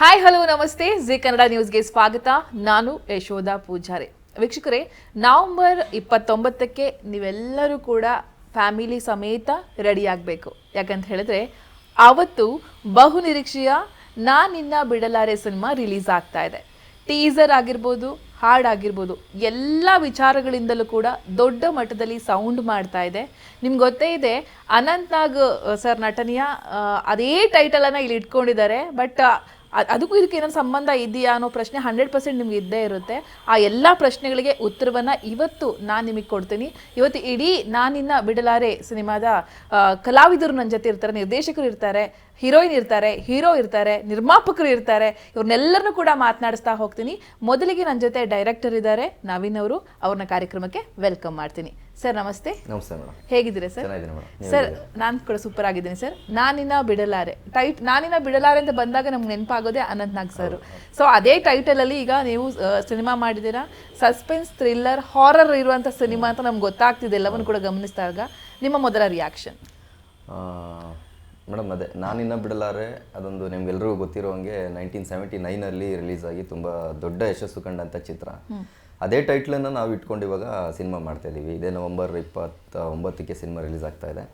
Hi hello ನಮಸ್ತೆ. Zee Kannada ನ್ಯೂಸ್ಗೆ ಸ್ವಾಗತ. ನಾನು ಯಶೋಧ ಪೂಜಾರಿ. ವೀಕ್ಷಕರೇ, ನವೆಂಬರ್ ಇಪ್ಪತ್ತೊಂಬತ್ತಕ್ಕೆ ನೀವೆಲ್ಲರೂ ಕೂಡ ಫ್ಯಾಮಿಲಿ ಸಮೇತ ರೆಡಿ ಆಗಬೇಕು. ಯಾಕಂತ ಹೇಳಿದ್ರೆ ಆವತ್ತು ಬಹು ನಿರೀಕ್ಷೆಯ ನಾನಿನ್ನ ಬಿಡಲಾರೆ ಸಿನಿಮಾ ರಿಲೀಸ್ ಆಗ್ತಾ ಇದೆ. ಟೀಸರ್ ಆಗಿರ್ಬೋದು ಹಾಡಾಗಿರ್ಬೋದು ಎಲ್ಲ ವಿಚಾರಗಳಿಂದಲೂ ಕೂಡ ದೊಡ್ಡ ಮಟ್ಟದಲ್ಲಿ ಸೌಂಡ್ ಮಾಡ್ತಾ ಇದೆ. ನಿಮ್ಗೆ ಗೊತ್ತೇ ಇದೆ ಅನಂತ್ನಾಗ್ ಸರ್ ನಟನೆಯ ಅದೇ ಟೈಟಲನ್ನು ಇಲ್ಲಿ ಇಟ್ಕೊಂಡಿದ್ದಾರೆ. ಬಟ್ ಅದಕ್ಕೂ ಇದಕ್ಕೆ ಏನೋ ಸಂಬಂಧ ಇದೆಯಾ ಅನ್ನೋ ಪ್ರಶ್ನೆ ಹಂಡ್ರೆಡ್ ಪರ್ಸೆಂಟ್ ನಿಮ್ಗೆ ಇದ್ದೇ ಇರುತ್ತೆ. ಆ ಎಲ್ಲ ಪ್ರಶ್ನೆಗಳಿಗೆ ಉತ್ತರವನ್ನು ಇವತ್ತು ನಾನು ನಿಮಗೆ ಕೊಡ್ತೀನಿ. ಇವತ್ತು ಇಡೀ ನಾನಿನ್ನ ಬಿಡಲಾರೆ ಸಿನಿಮಾದ ಕಲಾವಿದರು ನನ್ನ ಜೊತೆ ಇರ್ತಾರೆ, ನಿರ್ದೇಶಕರು ಇರ್ತಾರೆ, ಹೀರೋಯಿನ್ ಇರ್ತಾರೆ, ಹೀರೋ ಇರ್ತಾರೆ, ನಿರ್ಮಾಪಕರು ಇರ್ತಾರೆ, ಇವ್ರನ್ನೆಲ್ಲರನ್ನೂ ಕೂಡ ಮಾತನಾಡಿಸ್ತಾ ಹೋಗ್ತೀನಿ. ಮೊದಲಿಗೆ ನನ್ನ ಜೊತೆ ಡೈರೆಕ್ಟರ್ ಇದ್ದಾರೆ, ನವೀನ್ ಅವರು. ಅವ್ರನ್ನ ಕಾರ್ಯಕ್ರಮಕ್ಕೆ ವೆಲ್ಕಮ್ ಮಾಡ್ತೀನಿ. ಸರ್ ನಮಸ್ತೆ. ನಮಸ್ತೆ ಮೇಡಮ್ ಹೇಗಿದ್ದೀರಾ ಸರ್ ಚೆನ್ನಾಗಿದ್ದೀನಿ ಮೇಡಮ್ ಸರ್ ನಾನು ಕೂಡ ಸೂಪರ್ ಆಗಿದ್ದೀನಿ ಸರ್ ನಾನಿನ್ನ ಬಿಡಲಾರೆ. ಟೈಟ್ ನಾನಿನ್ನ ಬಿಡಲಾರೆ ಅಂತ ಬಂದಾಗ ನಮ್ಗೆ ನೆನಪಾಗೋದೇ ಅನಂತ್ ನಾಗ್ ಸರ್ ಸೊ ಅದೇ ಟೈಟಲ್ ಅಲ್ಲಿ ಈಗ ನೀವು ಸಿನಿಮಾ ಮಾಡಿದ್ದೀರಾ? ಸಸ್ಪೆನ್ಸ್ ಥ್ರಿಲ್ಲರ್ ಹಾರರ್ ಇರುವಂತ ಸಿನಿಮಾ ಅಂತ ನಮ್ಗೆ ಗೊತ್ತಾಗ್ತಿದೆ. ಎಲ್ಲವನ್ನು ಕೂಡ ಗಮನಿಸಿದಾಗ ನಿಮ್ಮ ಮೊದಲ ರಿಯಾಕ್ಷನ್ ಮೇಡಮ್ ಅದೇ. ನಾನಿನ್ನ ಬಿಡಲಾರೆ ಅದೊಂದು ನಿಮ್ಗೆಲ್ರಿಗೂ ಗೊತ್ತಿರೋ ಹಂಗೆ ನೈನ್ಟೀನ್ ಸೆವೆಂಟಿ ನೈನಲ್ಲಿ ರಿಲೀಸ್ ಆಗಿ ತುಂಬ ದೊಡ್ಡ ಯಶಸ್ಸು ಕಂಡಂಥ ಚಿತ್ರ. ಅದೇ ಟೈಟ್ಲನ್ನು ನಾವು ಇಟ್ಕೊಂಡು ಇವಾಗ ಸಿನಿಮಾ ಮಾಡ್ತಾ ಇದ್ದೀವಿ ಇದೇ ನವಂಬರ್ ಇಪ್ಪತ್ತ ಒಂಬತ್ತಕ್ಕೆ ಸಿನಿಮಾ ರಿಲೀಸ್ ಆಗ್ತಾ ಇದೆ.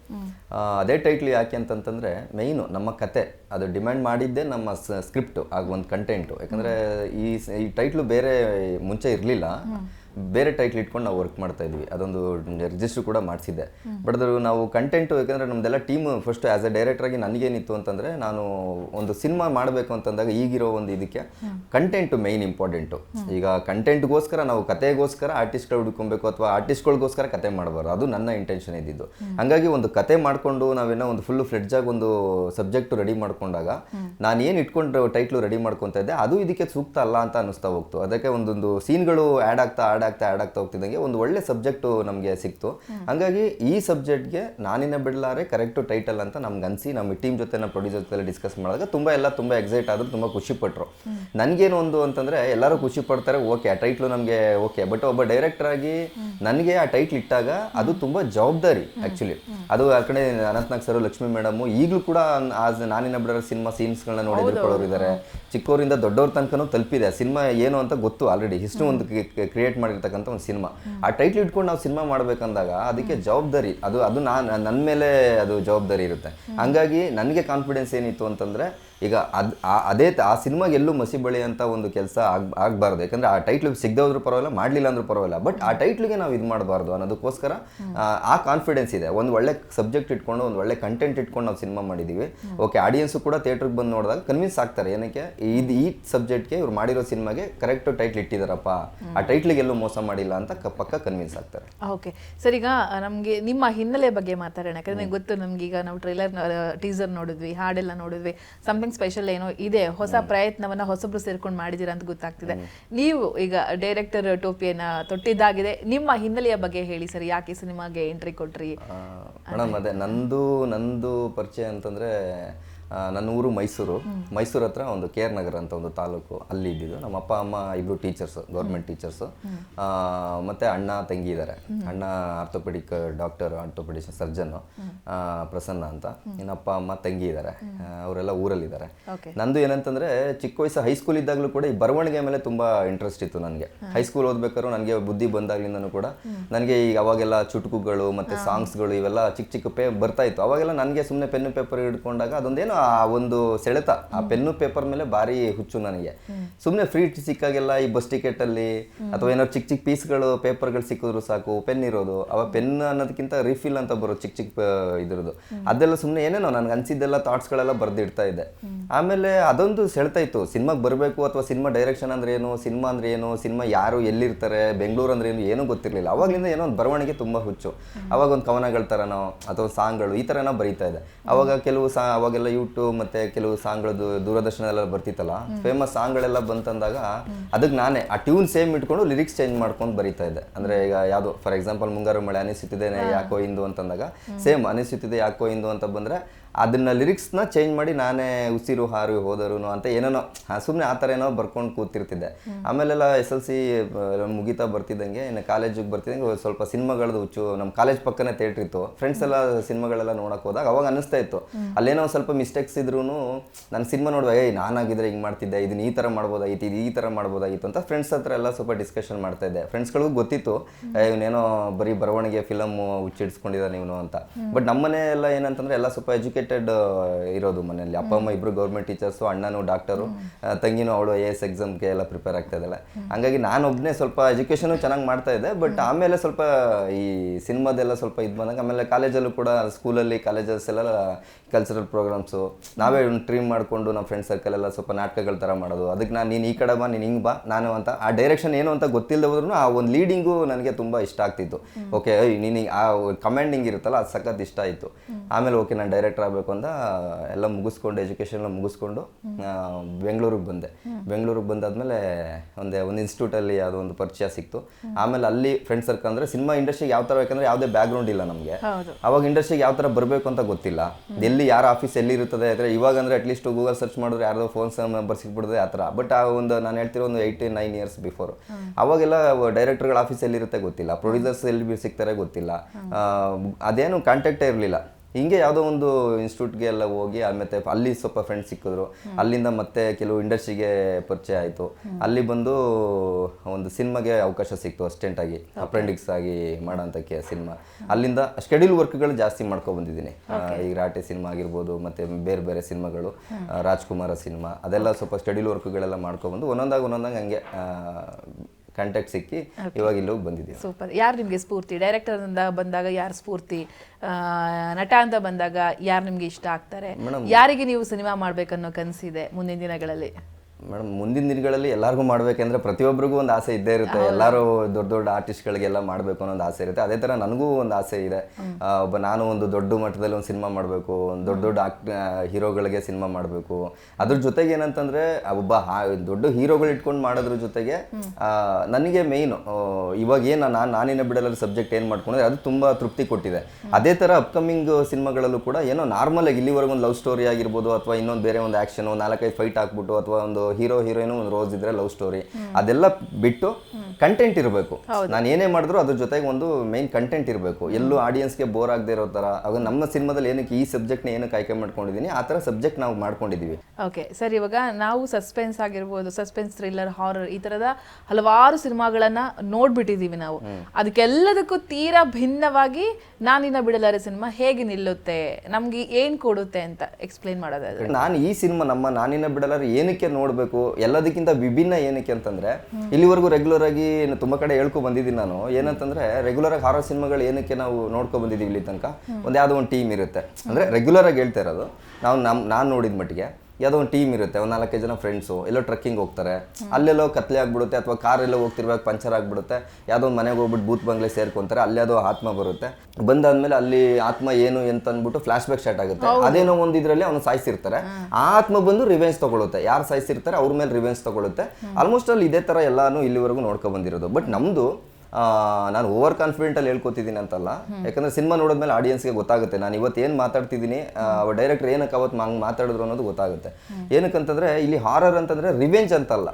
ಅದೇ ಟೈಟ್ಲ್ ಯಾಕೆ ಅಂತಂತಂದರೆ ಮೇಯ್ನು ನಮ್ಮ ಕತೆ. ಅದು ಡಿಮ್ಯಾಂಡ್ ಮಾಡಿದ್ದೇ ನಮ್ಮ ಸ್ಕ್ರಿಪ್ಟು ಆಗ ಒಂದು ಕಂಟೆಂಟು ಯಾಕಂದರೆ ಈ ಈ ಟೈಟ್ಲು ಬೇರೆ ಮುಂಚೆ ಇರಲಿಲ್ಲ. ಬೇರೆ ಟೈಟ್ಲ್ ಇಟ್ಕೊಂಡು ನಾವು ವರ್ಕ್ ಮಾಡ್ತಾ ಇದ್ವಿ. ಅದೊಂದು ರಿಜಿಸ್ಟರ್ ಕೂಡ ಮಾಡಿಸಿದ್ದೆ. ಬಟ್ ಅದು ನಾವು ಕಂಟೆಂಟು ಯಾಕಂದರೆ ನಮ್ದೆಲ್ಲ ಟೀಮ್ ಫಸ್ಟ್ ಆ್ಯಸ್ ಎ ಆಗಿ ನನಗೇನಿತ್ತು ಅಂತಂದರೆ ನಾನು ಒಂದು ಸಿನಿಮಾ ಮಾಡಬೇಕು ಅಂತಂದಾಗ ಈಗಿರೋ ಒಂದು ಇದಕ್ಕೆ ಕಂಟೆಂಟು ಮೈನ್ ಇಂಪಾರ್ಟೆಂಟು ಈಗ ಕಂಟೆಂಟ್ಗೋಸ್ಕರ ನಾವು ಕತೆಗೋಸ್ಕರ ಆರ್ಟಿಸ್ಟ್ಗಳು ಹುಡ್ಕೊಬೇಕು ಅಥವಾ ಆರ್ಟಿಸ್ಟ್ಗಳಿಗೋಸ್ಕರ ಕತೆ ಮಾಡಬಾರ್ದು. ಅದು ನನ್ನ ಇಂಟೆನ್ಷನ್ ಇದ್ದಿದ್ದು. ಹಾಗಾಗಿ ಒಂದು ಕತೆ ಮಾಡಿಕೊಂಡು ನಾವೇನೋ ಒಂದು ಫುಲ್ ಫ್ಲೆಡ್ಜ್ ಆಗಿ ಒಂದು ಸಬ್ಜೆಕ್ಟ್ ರೆಡಿ ಮಾಡ್ಕೊಂಡಾಗ ನಾನು ಏನು ಇಟ್ಕೊಂಡು ಟೈಟ್ಲು ರೆಡಿ ಮಾಡ್ಕೊತಾ ಇದ್ದೆ, ಅದು ಇದಕ್ಕೆ ಸೂಕ್ತ ಅಲ್ಲ ಅಂತ ಅನ್ನಿಸ್ತಾ ಹೋಗ್ತು. ಅದಕ್ಕೆ ಒಂದೊಂದು ಸೀನ್ಗಳು ಆ್ಯಡ್ ಆಗ್ತಾ ಆ್ಯಡ್ ಆಗ್ತಾ ಆ್ಯಡ್ ಆಗ್ತಾ ಹೋಗ್ತಿದ್ದಂಗೆ ಒಂದು ಒಳ್ಳೆ ಸಬ್ಜೆಕ್ಟು ನಮಗೆ ಸಿಕ್ತು. ಹಾಗಾಗಿ ಈ ಸಬ್ಜೆಕ್ಟ್ಗೆ ನಾನಿನ ಬಿಡಲಾರೆ ಕರೆಕ್ಟು ಟೈಟಲ್ ಅಂತ ನಮ್ಗೆ ಅನಿಸಿ ನಮ್ಮ ಟೀಮ್ ಜೊತೆ ನಮ್ಮ ಪ್ರೊಡ್ಯೂಸರ್ ಜೊತೆ ಡಿಸ್ಕಸ್ ಮಾಡಿದಾಗ ತುಂಬ ಎಲ್ಲ ತುಂಬ ಎಕ್ಸೈಟ್ ಆದ್ರು ತುಂಬ ಖುಷಿ ಪಟ್ಟರು ನನಗೇನು ಒಂದು ಅಂತಂದರೆ ಎಲ್ಲರೂ ಖುಷಿ ಪಡ್ತಾರೆ ಓಕೆ ಆ ಟೈಟ್ಲು ನಮಗೆ ಓಕೆ. ಬಟ್ ಒಬ್ಬ ಡೈರೆಕ್ಟರ್ ಆಗಿ ನನಗೆ ಆ ಟೈಟ್ಲ್ ಇಟ್ಟಾಗ ಅದು ತುಂಬ ಜವಾಬ್ದಾರಿ ಆ್ಯಕ್ಚುಲಿ ಅದು ಆ ಕಡೆ ಅನಂತನಾಗ್ ಸರ್ ಲಕ್ಷ್ಮಿ ಮೇಡಮ್ ಈಗಲೂ ಕೂಡ ಆಸ್ ನಾನಿನ ಬಿಡೋ ಸಿನಿಮಾ ಸೀನ್ಸ್ಗಳನ್ನ ನೋಡಿ ಎದುರ್ಕೊಳ್ಳೋರು ಇದ್ದಾರೆ ಚಿಕ್ಕವರಿಂದ ದೊಡ್ಡವ್ರ ತನಕನೂ ತಲುಪಿದೆ. ಸಿನಿಮಾ ಏನು ಅಂತ ಗೊತ್ತು ಆಲ್ರೆಡಿ ಇಷ್ಟು ಒಂದು ಕ್ರಿಯೇಟ್ ಮಾಡಿರ್ತಕ್ಕಂಥ ಒಂದು ಸಿನಿಮಾ. ಆ ಟೈಟ್ಲ್ ಇಟ್ಕೊಂಡು ನಾವು ಸಿನಿಮಾ ಮಾಡ್ಬೇಕಂದಾಗ ಅದಕ್ಕೆ ಜವಾಬ್ದಾರಿ, ಅದು ಅದು ನಾನು ನನ್ನ ಮೇಲೆ ಅದು ಜವಾಬ್ದಾರಿ ಇರುತ್ತೆ. ಹಂಗಾಗಿ ನನಗೆ ಕಾನ್ಫಿಡೆನ್ಸ್ ಏನಿತ್ತು ಅಂತಂದ್ರೆ ಈಗ ಅದ್ ಆ- ಅದೇ ತ- ಆ ಸಿನಿಮಾಗೆ ಎಲ್ಲೂ ಮಸಿ ಬಳಿ ಅಂತ ಒಂದು ಕೆಲಸ ಆಗ ಆಗಬಾರ್ದು. ಯಾಕಂದ್ರೆ ಆ ಟೈಟ್ಲ್ ಸಿಗದೆ ಹೋದ್ರು ಪರವಾಗಿಲ್ಲ ಮಾಡಲಿಲ್ಲ ಅಂದ್ರೂ ಪರವಾಗಿಲ್ಲ. ಬಟ್ ಆ ಟೈಟ್ಲಿಗೆ ನಾವು ಇದು ಮಾಡಬಾರ್ದು ಅನ್ನೋದಕ್ಕೋಸ್ಕರ ಆ, ಕಾನ್ಫಿಡೆನ್ಸ್ ಇದೆ. ಒಂದು ಒಳ್ಳೆ ಸಬ್ಜೆಕ್ಟ್ ಇಟ್ಕೊಂಡು ಒಂದು ಒಳ್ಳೆ ಕಂಟೆಂಟ್ ಇಟ್ಕೊಂಡು ನಾವು ಸಿನಿಮಾ ಮಾಡಿದ್ದೀವಿ ಓಕೆ ಆಡಿಯನ್ಸು ಕೂಡ ಥಿಯೇಟ್ರಿಗೆ ಬಂದು ನೋಡಿದಾಗ ಕನ್ವಿನ್ಸ್ ಆಗ್ತಾರೆ. ಏನಕ್ಕೆ? ಇದು ಈ ಸಬ್ಜೆಕ್ಟ್ಗೆ ಇವ್ರು ಮಾಡಿರೋ ಸಿನಿಮಾಗೆ ಕರೆಕ್ಟ್ ಟೈಟ್ಲ್ ಇಟ್ಟಿದ್ದಾರಪ್ಪ ಆ ಟೈಟ್ಲಿಗೆ ಎಲ್ಲೂ ಮೋಸ ಮಾಡಿಲ್ಲ ಅಂತ ಪಕ್ಕ ಕನ್ವಿನ್ಸ್ ಆಗ್ತಾರೆ. ಓಕೆ ಸರ್ ಈಗ ನಮಗೆ ನಿಮ್ಮ ಹಿನ್ನೆಲೆ ಬಗ್ಗೆ ಮಾತಾಡೋಣ. ಯಾಕಂದ್ರೆ ಗೊತ್ತು ನಮ್ಗೆ ಈಗ ನಾವು ಟ್ರೈಲರ್ ಟೀಸರ್ ನೋಡಿದ್ವಿ ಹಾಡೆಲ್ಲ ನೋಡಿದ್ವಿ. ಸಮಥಿಂಗ್ ಸ್ಪೆಷಲ್ ಏನೋ ಇದೆ ಹೊಸ ಪ್ರಯತ್ನವನ್ನ ಹೊಸಬ್ರು ಸೇರ್ಕೊಂಡು ಮಾಡಿದೀರಾ ಅಂತ ಗೊತ್ತಾಗ್ತಿದೆ. ನೀವು ಈಗ ಡೈರೆಕ್ಟರ್ ಟೋಪಿಯನ್ನ ತೊಟ್ಟಿದ್ದಾಗಿದೆ ನಿಮ್ಮ ಹಿನ್ನೆಲೆಯ ಬಗ್ಗೆ ಹೇಳಿ ಸರ್ ಯಾಕೆ ಸಿನಿಮಾಗೆ ಎಂಟ್ರಿ ಕೊಟ್ರಿ? ಮೇಡಮ್ ಅದೇ ನಂದು ನಂದು ಪರಿಚಯ ಅಂತಂದರೆ ನನ್ನ ಊರು ಮೈಸೂರು. ಮೈಸೂರು ಹತ್ರ ಒಂದು ಕೆ ಆರ್ ನಗರ ಅಂತ ಒಂದು ತಾಲೂಕು ಅಲ್ಲಿ ಇದ್ದಿದ್ದು. ನಮ್ಮ ಅಪ್ಪ ಅಮ್ಮ ಇಬ್ಬರು ಟೀಚರ್ಸು ಗೌರ್ಮೆಂಟ್ ಟೀಚರ್ಸು. ಮತ್ತು ಅಣ್ಣ ತಂಗಿ ಇದ್ದಾರೆ ಅಣ್ಣ orthopaedic doctor orthopaedic surgeon Prasanna ಅಂತ. ಇನ್ನು ಅಪ್ಪ ಅಮ್ಮ ತಂಗಿ ಇದ್ದಾರೆ ಅವರೆಲ್ಲ ಊರಲ್ಲಿದ್ದಾರೆ. ಇದಾರೆ ನಂದು ಏನಂತಂದ್ರೆ ಚಿಕ್ಕ ವಯಸ್ಸು ಹೈಸ್ಕೂಲ್ ಇದ್ದಾಗಲೂ ಕೂಡ ಈ ಬರವಣಿಗೆ ಮೇಲೆ ತುಂಬಾ ಇಂಟ್ರೆಸ್ಟ್ ಇತ್ತು ನನಗೆ. ಹೈಸ್ಕೂಲ್ ಓದ್ಬೇಕಾದ್ರೂ ನನಗೆ ಬುದ್ಧಿ ಬಂದಾಗ್ಲಿಂದನೂ ಕೂಡ ನನಗೆ ಈಗ ಅವಾಗೆಲ್ಲ ಚುಟುಕುಗಳು ಮತ್ತೆ ಸಾಂಗ್ಸ್ಗಳು ಇವೆಲ್ಲ ಚಿಕ್ಕ ಚಿಕ್ಕ ಪೇ ಬರ್ತಾ ಇತ್ತು. ಅವಾಗೆಲ್ಲ ನನಗೆ ಸುಮ್ಮನೆ ಪೆನ್ನು ಪೇಪರ್ ಹಿಡ್ಕೊಂಡಾಗ ಅದೊಂದೇನೋ ಆ ಒಂದು ಸೆಳೆತ ಆ ಪೆನ್ನು ಪೇಪರ್ ಮೇಲೆ ಭಾರಿ ಹುಚ್ಚು ನನಗೆ. ಸುಮ್ಮನೆ ಫ್ರೀ ಸಿಕ್ಕಾಗೆಲ್ಲ ಈ ಬಸ್ ಟಿಕೆಟ್ ಅಲ್ಲಿ ಅಥವಾ ಏನಾದ್ರು ಚಿಕ್ಕ ಚಿಕ್ಕ ಪೀಸ್ಗಳು ಪೇಪರ್ಗಳು ಸಿಕ್ಕಿದ್ರು ಸಾಕು ಪೆನ್ ಇರೋದು ಅವ ಪೆನ್ ಅನ್ನೋದಕ್ಕಿಂತ ರಿಫಿಲ್ ಅಂತ ಬರೋ ಚಿಕ್ಕ ಚಿಕ್ಕ ಇದ್ರದ್ದು. ಅದೆಲ್ಲ ಸುಮ್ಮನೆ ಏನೇನೋ ನನ್ಗೆ ಅನ್ಸಿದ್ದೆಲ್ಲ ಥಾಟ್ಸ್ಗಳೆಲ್ಲ ಬರ್ದಿಡ್ತಾ ಇದ್ದೆ ಆಮೇಲೆ ಅದೊಂದು ಸೆಳೆತ ಇತ್ತು. ಸಿನಿಮಾಗೆ ಬರಬೇಕು ಅಥವಾ ಸಿನಿಮಾ ಡೈರೆಕ್ಷನ್ ಅಂದ್ರೆ ಏನು ಸಿನಿಮಾ ಅಂದ್ರೆ ಏನು ಸಿನಿಮಾ ಯಾರು ಎಲ್ಲಿರ್ತಾರೆ ಬೆಂಗಳೂರು ಅಂದ್ರೆ ಏನು ಏನೂ ಗೊತ್ತಿರಲಿಲ್ಲ. ಅವಾಗಲಿಂದ ಏನೋ ಒಂದು ಬರವಣಿಗೆ ತುಂಬ ಹುಚ್ಚು. ಅವಾಗ ಒಂದು ಕವನಗಳ ಥರನೋ ಅಥವಾ ಸಾಂಗ್ಗಳು ಈ ಥರನೋ ಬರೀತಾ ಇದೆ. ಅವಾಗ ಕೆಲವು ಸಾ ಅವಾಗೆಲ್ಲ ಯೂಟ್ಯೂಬ್ ಮತ್ತೆ ಕೆಲವು ಸಾಂಗ್ಗಳದ್ದು ದೂರದರ್ಶನದಲ್ಲ ಬರ್ತಿತ್ತಲ್ಲ ಫೇಮಸ್ ಸಾಂಗ್ಗಳೆಲ್ಲ ಬಂತಂದಾಗ ಅದಕ್ಕೆ ನಾನೇ ಆ ಟ್ಯೂನ್ ಸೇಮ್ ಇಟ್ಕೊಂಡು ಲಿರಿಕ್ಸ್ ಚೇಂಜ್ ಮಾಡ್ಕೊಂಡು ಬರೀತಾ ಇದ್ದೆ. ಅಂದ್ರೆ ಈಗ ಯಾವುದು ಫಾರ್ ಎಕ್ಸಾಂಪಲ್ ಮುಂಗಾರು ಮಳೆ ಅನಿಸುತ್ತಿದ್ದೇನೆ ಯಾಕೋ ಇಂದು ಅಂತಂದಾಗ ಸೇಮ್ ಅನಿಸುತ್ತಿದೆ ಯಾಕೋ ಇಂದು ಅಂತ ಬಂದ್ರೆ ಅದನ್ನ ಲಿರಿಕ್ಸ್ನ ಚೇಂಜ್ ಮಾಡಿ ನಾನೇ ಉಸಿರು ಹಾರು ಹೋದರು ಅಂತ ಏನೇನೋ ಸುಮ್ಮನೆ ಆ ಥರ ಏನೋ ಬರ್ಕೊಂಡು ಕೂತಿರ್ತಿದ್ದೆ. ಆಮೇಲೆಲ್ಲ ಎಸ್ ಎಲ್ ಸಿ ಮುಗಿತಾ ಬರ್ತಿದ್ದಂಗೆ ಇನ್ನು ಕಾಲೇಜಿಗೆ ಬರ್ತಿದ್ದಂಗೆ ಸ್ವಲ್ಪ ಸಿನಿಮಾಗಳದ್ದು ಹುಚ್ಚು ನಮ್ಮ ಕಾಲೇಜ್ ಪಕ್ಕನೇ ಥಿಯೇಟ್ರ್ ಇತ್ತು. ಫ್ರೆಂಡ್ಸ್ ಎಲ್ಲ ಸಿನಿಮಾಗಳೆಲ್ಲ ನೋಡಕ್ ಹೋದಾಗ ಅವಾಗ ಅನಿಸ್ತಾ ಇತ್ತು. ಅಲ್ಲೇನೋ ಸ್ವಲ್ಪ ಮಿಸ್ಟೇಕ್ ಮಿಸ್ಟೇಕ್ಸ್ ಇದ್ರೂ ನಾನು ಸಿನಿಮಾ ನೋಡುವಾಗ ಏಯ್ ನಾನಾಗಿದ್ರೆ ಹಿಂಗೆ ಮಾಡ್ತಿದ್ದೆ ಇದನ್ನ ಈ ಥರ ಮಾಡ್ಬೋದಾಗಿತ್ತು ಇದು ಈ ಥರ ಮಾಡ್ಬೋದಾಗಿತ್ತು ಅಂತ ಫ್ರೆಂಡ್ಸ್ ಹತ್ರ ಎಲ್ಲ ಸ್ವಲ್ಪ ಡಿಸ್ಕಷನ್ ಮಾಡ್ತಾ ಇದ್ದೆ. ಫ್ರೆಂಡ್ಸ್ಗಳಿಗೂ ಗೊತ್ತಿತ್ತು ಇವನೇನೋ ಬರೀ ಬರವಣಿಗೆ ಫಿಲಮ್ ಹುಚ್ಚಿಡ್ಸ್ಕೊಂಡಿದ್ದಾನೆ ಇವನು ಅಂತ. ಬಟ್ ನಮ್ಮನೆ ಎಲ್ಲ ಏನಂತಂದ್ರೆ ಎಲ್ಲ ಸ್ವಲ್ಪ ಎಜುಕೇಟೆಡ್ ಇರೋದು ಮನೆಯಲ್ಲಿ. ಅಪ್ಪ ಅಮ್ಮ ಇಬ್ಬರು ಗೌರ್ಮೆಂಟ್ ಟೀಚರ್ಸು ಅಣ್ಣನು ಡಾಕ್ಟರು ತಂಗಿನೂ ಅವಳು ಎ ಎಸ್ ಎಕ್ಸಾಮ್ಗೆ ಎಲ್ಲ ಪ್ರಿಪೇರ್ ಆಗ್ತಾ ಇದ್ದಾಳೆ. ಹಂಗಾಗಿ ನಾನು ಒಬ್ಬನೇ ಸ್ವಲ್ಪ ಎಜುಕೇಷನು ಚೆನ್ನಾಗಿ ಮಾಡ್ತಾ ಇದ್ದೆ ಬಟ್ ಆಮೇಲೆ ಸ್ವಲ್ಪ ಈ ಸಿನಿಮಾದೆಲ್ಲ ಸ್ವಲ್ಪ ಇದು ಬಂದಾಗ ಆಮೇಲೆ ಕಾಲೇಜಲ್ಲೂ ಕೂಡ ಸ್ಕೂಲಲ್ಲಿ ಕಾಲೇಜಸ್ ಎಲ್ಲ ಕಲ್ಚರಲ್ ಪ್ರೋಗ್ರಾಮ್ಸು ನಾವೇ ಟ್ರೀಮ್ ಮಾಡಿಕೊಂಡು ನಮ್ಮ ಫ್ರೆಂಡ್ ಸರ್ಕಲ್ ಎಲ್ಲ ಸ್ವಲ್ಪ ನಾಟಕಗಳ ಥರ ಮಾಡೋದು. ಅದಕ್ಕೆ ನಾನು ನೀನು ಈ ಕಡೆ ಬಾ ನೀನು ಹಿಂಗೆ ಬಾ ನಾನು ಅಂತ. ಆ ಡೈರೆಕ್ಷನ್ ಏನು ಅಂತ ಗೊತ್ತಿಲ್ಲದೆ ಹೋದ್ರೂ ಆ ಒಂದು ಲೀಡಿಂಗು ನನಗೆ ತುಂಬ ಇಷ್ಟ ಆಗ್ತಿತ್ತು. ಓಕೆ ನೀನು ಆ ಕಮಾಂಡಿಂಗ್ ಇರುತ್ತಲ್ಲ ಅದು ಸಖತ್ ಇಷ್ಟ ಆಯಿತು. ಆಮೇಲೆ ಓಕೆ ನಾನು ಡೈರೆಕ್ಟರ್ ಆಗಬೇಕು ಅಂತ ಎಲ್ಲ ಮುಗಿಸ್ಕೊಂಡು ಎಜುಕೇಷನ್ ಎಲ್ಲ ಮುಗಿಸ್ಕೊಂಡು ಬೆಂಗಳೂರಿಗೆ ಬಂದೆ. ಬೆಂಗಳೂರಿಗೆ ಬಂದಾದಮೇಲೆ ಒಂದೇ ಒಂದು ಇನ್ಸ್ಟಿಟ್ಯೂಟಲ್ಲಿ ಯಾವುದೋ ಒಂದು ಪರಿಚಯ ಸಿಕ್ತು. ಆಮೇಲೆ ಅಲ್ಲಿ ಫ್ರೆಂಡ್ ಸರ್ಕಲ್ ಅಂದರೆ ಸಿನಿಮಾ ಇಂಡಸ್ಟ್ರಿಗೆ ಯಾವ ಥರ ಬೇಕಂದ್ರೆ ಯಾವುದೇ ಬ್ಯಾಕ್ಗ್ರೌಂಡ್ ಇಲ್ಲ ನಮಗೆ. ಅವಾಗ ಇಂಡಸ್ಟ್ರಿಗೆ ಯಾವ ಥರ ಬರಬೇಕು ಅಂತ ಗೊತ್ತಿಲ್ಲ. ಎಲ್ಲಿ ಯಾರ ಆಫೀಸ್ ಎಲ್ಲಿ ಇರ್ತದೆ ಅಂದರೆ ಇವಾಗ ಅಂದರೆ ಅಟ್ಲೀಸ್ಟ್ ಗೂಗಲ್ ಸರ್ಚ್ ಮಾಡಿದ್ರೆ ಯಾರ್ದೋ ಫೋನ್ಸ್ ನಂಬರ್ ಸಿಕ್ಬಿಡುತ್ತೆ ಆ ಥರ. ಬಟ್ ಆ ಒಂದು ನಾನು ಹೇಳ್ತಿರೋ ಒಂದು ಏಯ್ಟ್ ನೈನ್ ಇಯರ್ಸ್ ಬಿಫೋರ್ ಅವಾಗೆಲ್ಲ ಡೈರೆಕ್ಟರ್ಗಳ ಆಫೀಸ್ ಎಲ್ಲಿರುತ್ತೆ ಗೊತ್ತಿಲ್ಲ. ಪ್ರೊಡ್ಯೂಸರ್ಸ್ ಎಲ್ಲಿ ಸಿಗ್ತಾರೆ ಗೊತ್ತಿಲ್ಲ. ಅದೇನು ಕಾಂಟ್ಯಾಕ್ಟೇ ಇರಲಿಲ್ಲ. ಹಿಂಗೆ ಯಾವುದೋ ಒಂದು ಇನ್ಸ್ಟಿಟ್ಯೂಟ್ಗೆ ಎಲ್ಲ ಹೋಗಿ ಆಮೇಲೆ ಅಲ್ಲಿ ಸ್ವಲ್ಪ ಫ್ರೆಂಡ್ಸ್ ಸಿಕ್ಕಿದ್ರು. ಅಲ್ಲಿಂದ ಮತ್ತೆ ಕೆಲವು ಇಂಡಸ್ಟ್ರಿಗೆ ಪರಿಚಯ ಆಯಿತು. ಅಲ್ಲಿ ಬಂದು ಒಂದು ಸಿನಿಮಾಗೆ ಅವಕಾಶ ಸಿಕ್ತು ಅಸ್ಟೆಂಟ್ ಆಗಿ ಅಪ್ರೆಂಡಿಕ್ಸ್ ಆಗಿ ಮಾಡೋಂಥಕ್ಕೆ ಸಿನಿಮಾ ಅಲ್ಲಿಂದ ಶೆಡ್ಯೂಲ್ ವರ್ಕ್ಗಳು ಜಾಸ್ತಿ ಮಾಡ್ಕೊ ಬಂದಿದ್ದೀನಿ ಈಗ ರಾಟೆ ಸಿನಿಮಾ ಆಗಿರ್ಬೋದು ಮತ್ತೆ ಬೇರೆ ಬೇರೆ ಸಿನಿಮಾಗಳು ರಾಜ್ಕುಮಾರ ಸಿನಿಮಾ ಅದೆಲ್ಲ ಸ್ವಲ್ಪ ಶೆಡ್ಯೂಲ್ ವರ್ಕ್ಗಳೆಲ್ಲ ಮಾಡ್ಕೊಬಂದು ಒಂದೊಂದಾಗಿ ಒಂದೊಂದಾಗಿ ಹಂಗೆ ಕಾಂಟ್ಯಾಕ್ಟ್ ಸಿಕ್ಕಿ ಇವಾಗ ಇಲ್ಲೋಗಿ ಬಂದಿದ್ದೀವಿ. ಸೂಪರ್ ಯಾರು ನಿಮಗೆ ಸ್ಫೂರ್ತಿ? ಡೈರೆಕ್ಟರ್ ಬಂದಾಗ ಯಾರು ಸ್ಫೂರ್ತಿ? ನಟ ಅಂತ ಬಂದಾಗ ಯಾರು ನಿಮಗೆ ಇಷ್ಟ ಆಗ್ತಾರೆ? ಯಾರಿಗೆ ನೀವು ಸಿನಿಮಾ ಮಾಡ್ಬೇಕನ್ನೋ ಕನಸಿದೆ ಮುಂದಿನ ದಿನಗಳಲ್ಲಿ? ಮೇಡಮ್ ಮುಂದಿನ ದಿನಗಳಲ್ಲಿ ಎಲ್ಲರಿಗೂ ಮಾಡಬೇಕೆಂದ್ರೆ ಪ್ರತಿಯೊಬ್ಬರಿಗೂ ಒಂದು ಆಸೆ ಇದ್ದೇ ಇರುತ್ತೆ. ಎಲ್ಲರೂ ದೊಡ್ಡ ದೊಡ್ಡ ಆರ್ಟಿಸ್ಟ್ಗಳಿಗೆಲ್ಲ ಮಾಡಬೇಕು ಅನ್ನೋ ಒಂದು ಆಸೆ ಇರುತ್ತೆ. ಅದೇ ಥರ ನನಗೂ ಒಂದು ಆಸೆ ಇದೆ. ಒಬ್ಬ ನಾನು ಒಂದು ದೊಡ್ಡ ಮಟ್ಟದಲ್ಲಿ ಒಂದು ಸಿನಿಮಾ ಮಾಡಬೇಕು ಒಂದು ದೊಡ್ಡ ದೊಡ್ಡ ಆಕ್ಟ್ ಹೀರೋಗಳಿಗೆ ಸಿನಿಮಾ ಮಾಡಬೇಕು. ಅದ್ರ ಜೊತೆಗೆ ಏನಂತಂದರೆ ಒಬ್ಬ ಹಾ- ದೊಡ್ಡ ಹೀರೋಗಳು ಇಟ್ಕೊಂಡು ಮಾಡೋದ್ರ ಜೊತೆಗೆ ನನಗೆ ಮೇಯ್ನು ಇವಾಗ ಏನು ನಾನು ನಾನಿನ ಬಿಡಲಲ್ಲಿ ಸಬ್ಜೆಕ್ಟ್ ಏನು ಮಾಡ್ಕೊಂಡ್ರೆ ಅದು ತುಂಬ ತೃಪ್ತಿ ಕೊಟ್ಟಿದೆ. ಅದೇ ಥರ ಅಪ್ಕಮಿಂಗ್ ಸಿನಿಮಾಗಳಲ್ಲೂ ಕೂಡ ಏನೋ ನಾರ್ಮಲ್ ಆಗಿ ಇಲ್ಲಿವರೆಗೂ ಒಂದು ಲವ್ ಸ್ಟೋರಿ ಆಗಿರ್ಬೋದು ಅಥವಾ ಇನ್ನೊಂದು ಬೇರೆ ಒಂದು ಆ್ಯಕ್ಷನ್ ನಾಲ್ಕೈದು ಫೈಟ್ ಹಾಕ್ಬಿಟ್ಟು ಅಥವಾ ಒಂದು ಹೀರೋ ಹೀರೋಯಿನ್ ಒಂದು ರೋಸ್ ಇದ್ರೆ ಲವ್ ಸ್ಟೋರಿ. ಅದೆಲ್ಲ ಬಿಟ್ಟು ಕಂಟೆಂಟ್ ಇರಬೇಕು. ನಾನು ಏನೇ ಮಾಡಿದ್ರು ಅದ್ರ ಜೊತೆಗೆ ಒಂದು ಮೇನ್ ಕಂಟೆಂಟ್ ಇರಬೇಕು. ಎಲ್ಲೂ ಆಡಿಯನ್ಸ್ಗೆ ಬೋರ್ ಆಗದೆ ಇರೋ ಥರ ಆಗ ನಮ್ಮ ಸಿನಿಮಾದಲ್ಲಿ ಏನಕ್ಕೆ ಈ ಸಬ್ಜೆಕ್ಟ್ನ ಏನಕ್ಕೆ ಆಯ್ಕೆ ಮಾಡ್ಕೊಂಡಿದ್ದೀನಿ ಆ ಥರ ಸಬ್ಜೆಕ್ಟ್ ನಾವು ಮಾಡ್ಕೊಂಡಿದ್ದೀವಿ ಓಕೆ ಸರ್ ಇವಾಗ ನಾವು ಸಸ್ಪೆನ್ಸ್ ಆಗಿರ್ಬೋದು ಸಸ್ಪೆನ್ಸ್ ಥ್ರಿಲ್ಲರ್ ಹಾರರ್ ಈ ತರದ ಹಲವಾರು ಸಿನಿಮಾಗಳನ್ನ ನೋಡ್ಬಿಟ್ಟಿದೀವಿ ನಾವು. ಅದಕ್ಕೆಲ್ಲದಕ್ಕೂ ತೀರಾ ಭಿನ್ನವಾಗಿ ನಾನಿನ್ನ ಬಿಡಲಾರ ಸಿನಿಮಾ ಹೇಗೆ ನಿಲ್ಲುತ್ತೆ ನಮ್ಗೆ ಏನ್ ಕೊಡುತ್ತೆ ಅಂತ ಎಕ್ಸ್ಪ್ಲೈನ್ ಮಾಡೋದಾದ್ರೆ. ನಾನು ಈ ಸಿನಿಮಾ ನಮ್ಮ ನಾನಿನ ಬಿಡಲಾರ ಏನಕ್ಕೆ ನೋಡಬೇಕು ಎಲ್ಲದಕ್ಕಿಂತ ವಿಭಿನ್ನ ಏನಕ್ಕೆ ಅಂತಂದ್ರೆ, ಇಲ್ಲಿವರೆಗೂ ರೆಗ್ಯುಲರ್ ಆಗಿ ತುಂಬಾ ಕಡೆ ಹೇಳ್ಕೊ ಬಂದಿದ್ದೀನಿ ನಾನು. ಏನಂತಂದ್ರೆ ರೆಗ್ಯುಲರ್ ಆಗಿ ಹಾರರ್ ಸಿನಿಮಾಗಳು ಏನಕ್ಕೆ ನಾವು ನೋಡ್ಕೊ ಬಂದಿದ್ದೀವಿ ಇಲ್ಲಿ ತನಕ? ಒಂದು ಯಾವುದೋ ಒಂದು ಟೀಮ್ ಇರುತ್ತೆ. ಅಂದ್ರೆ ರೆಗ್ಯುಲರ್ ಆಗಿ ಹೇಳ್ತಾ ಇರೋದು. ನಾವು ನಮ್ ನಾನು ನೋಡಿದ ಮಟ್ಟಿಗೆ. ಯಾವುದೋ ಒಂದು ಟೀಮ್ ಇರುತ್ತೆ ಒಂದು ನಾಲ್ಕೈದು ಜನ ಫ್ರೆಂಡ್ಸು ಎಲ್ಲೋ ಟ್ರಕ್ಕಿಂಗ್ ಹೋಗ್ತಾರೆ. ಅಲ್ಲೆಲ್ಲೋ ಕತ್ಲೆ ಆಗ್ಬಿಡುತ್ತೆ ಅಥವಾ ಕಾರ್ ಎಲ್ಲೋ ಹೋಗ್ತಿರುವಾಗ ಪಂಚರ್ ಆಗ್ಬಿಡುತ್ತೆ. ಯಾವುದೋ ಒಂದು ಮನೆಗೆ ಹೋಗ್ಬಿಟ್ಟು ಬೂತ್ ಬಂಗ್ಲೆ ಸೇರ್ಕೊಂತಾರೆ ಅಲ್ಲಿ ಅದು ಆತ್ಮ ಬರುತ್ತೆ. ಬಂದಾದ್ಮೇಲೆ ಅಲ್ಲಿ ಆತ್ಮ ಏನು ಅಂತ ಅಂದ್ಬಿಟ್ಟು ಫ್ಲಾಶ್ ಬ್ಯಾಕ್ ಸ್ಟಾರ್ಟ್ ಆಗುತ್ತೆ ಅದೇನೋ ಒಂದು ಇದರಲ್ಲಿ ಅವನು ಸಾಯಿಸಿರ್ತಾರೆ. ಆ ಆತ್ಮ ಬಂದು ರಿವೆನ್ಸ್ ತಗೊಳುತ್ತೆ. ಯಾರು ಸಾಯಿಸಿರ್ತಾರೆ ಅವ್ರ ಮೇಲೆ ರಿವೆನ್ಸ್ ತಗೊಳುತ್ತೆ. ಆಲ್ಮೋಸ್ಟ್ ಅಲ್ಲಿ ಇದೇ ತರ ಎಲ್ಲಾನು ಇಲ್ಲಿವರೆಗೂ ನೋಡ್ಕೊ ಬಂದಿರೋದು. ಬಟ್ ನಮ್ದು ನಾನು ಓವರ್ ಕಾನ್ಫಿಡೆಂಟ್ ಅಲ್ಲಿ ಹೇಳ್ಕೊತಿದ್ದೀನಿ ಅಂತಲ್ಲ. ಯಾಕಂದ್ರೆ ಸಿನಿಮಾ ನೋಡಿದ್ಮೇಲೆ ಆಡಿಯನ್ಸ್ಗೆ ಗೊತ್ತಾಗುತ್ತೆ. ನಾನು ಇವತ್ತು ಏನು ಮಾತಾಡ್ತಿದ್ದೀನಿ ಡೈರೆಕ್ಟರ್ ಏನಕ್ಕೆ ಅವತ್ತು ಹಂಗೆ ಮಾತಾಡಿದ್ರು ಅನ್ನೋದು ಗೊತ್ತಾಗುತ್ತೆ. ಏನಕ್ಕಂತಂದ್ರೆ, ಇಲ್ಲಿ ಹಾರರ್ ಅಂತಂದ್ರೆ ರಿವೆಂಜ್ ಅಂತಲ್ಲ.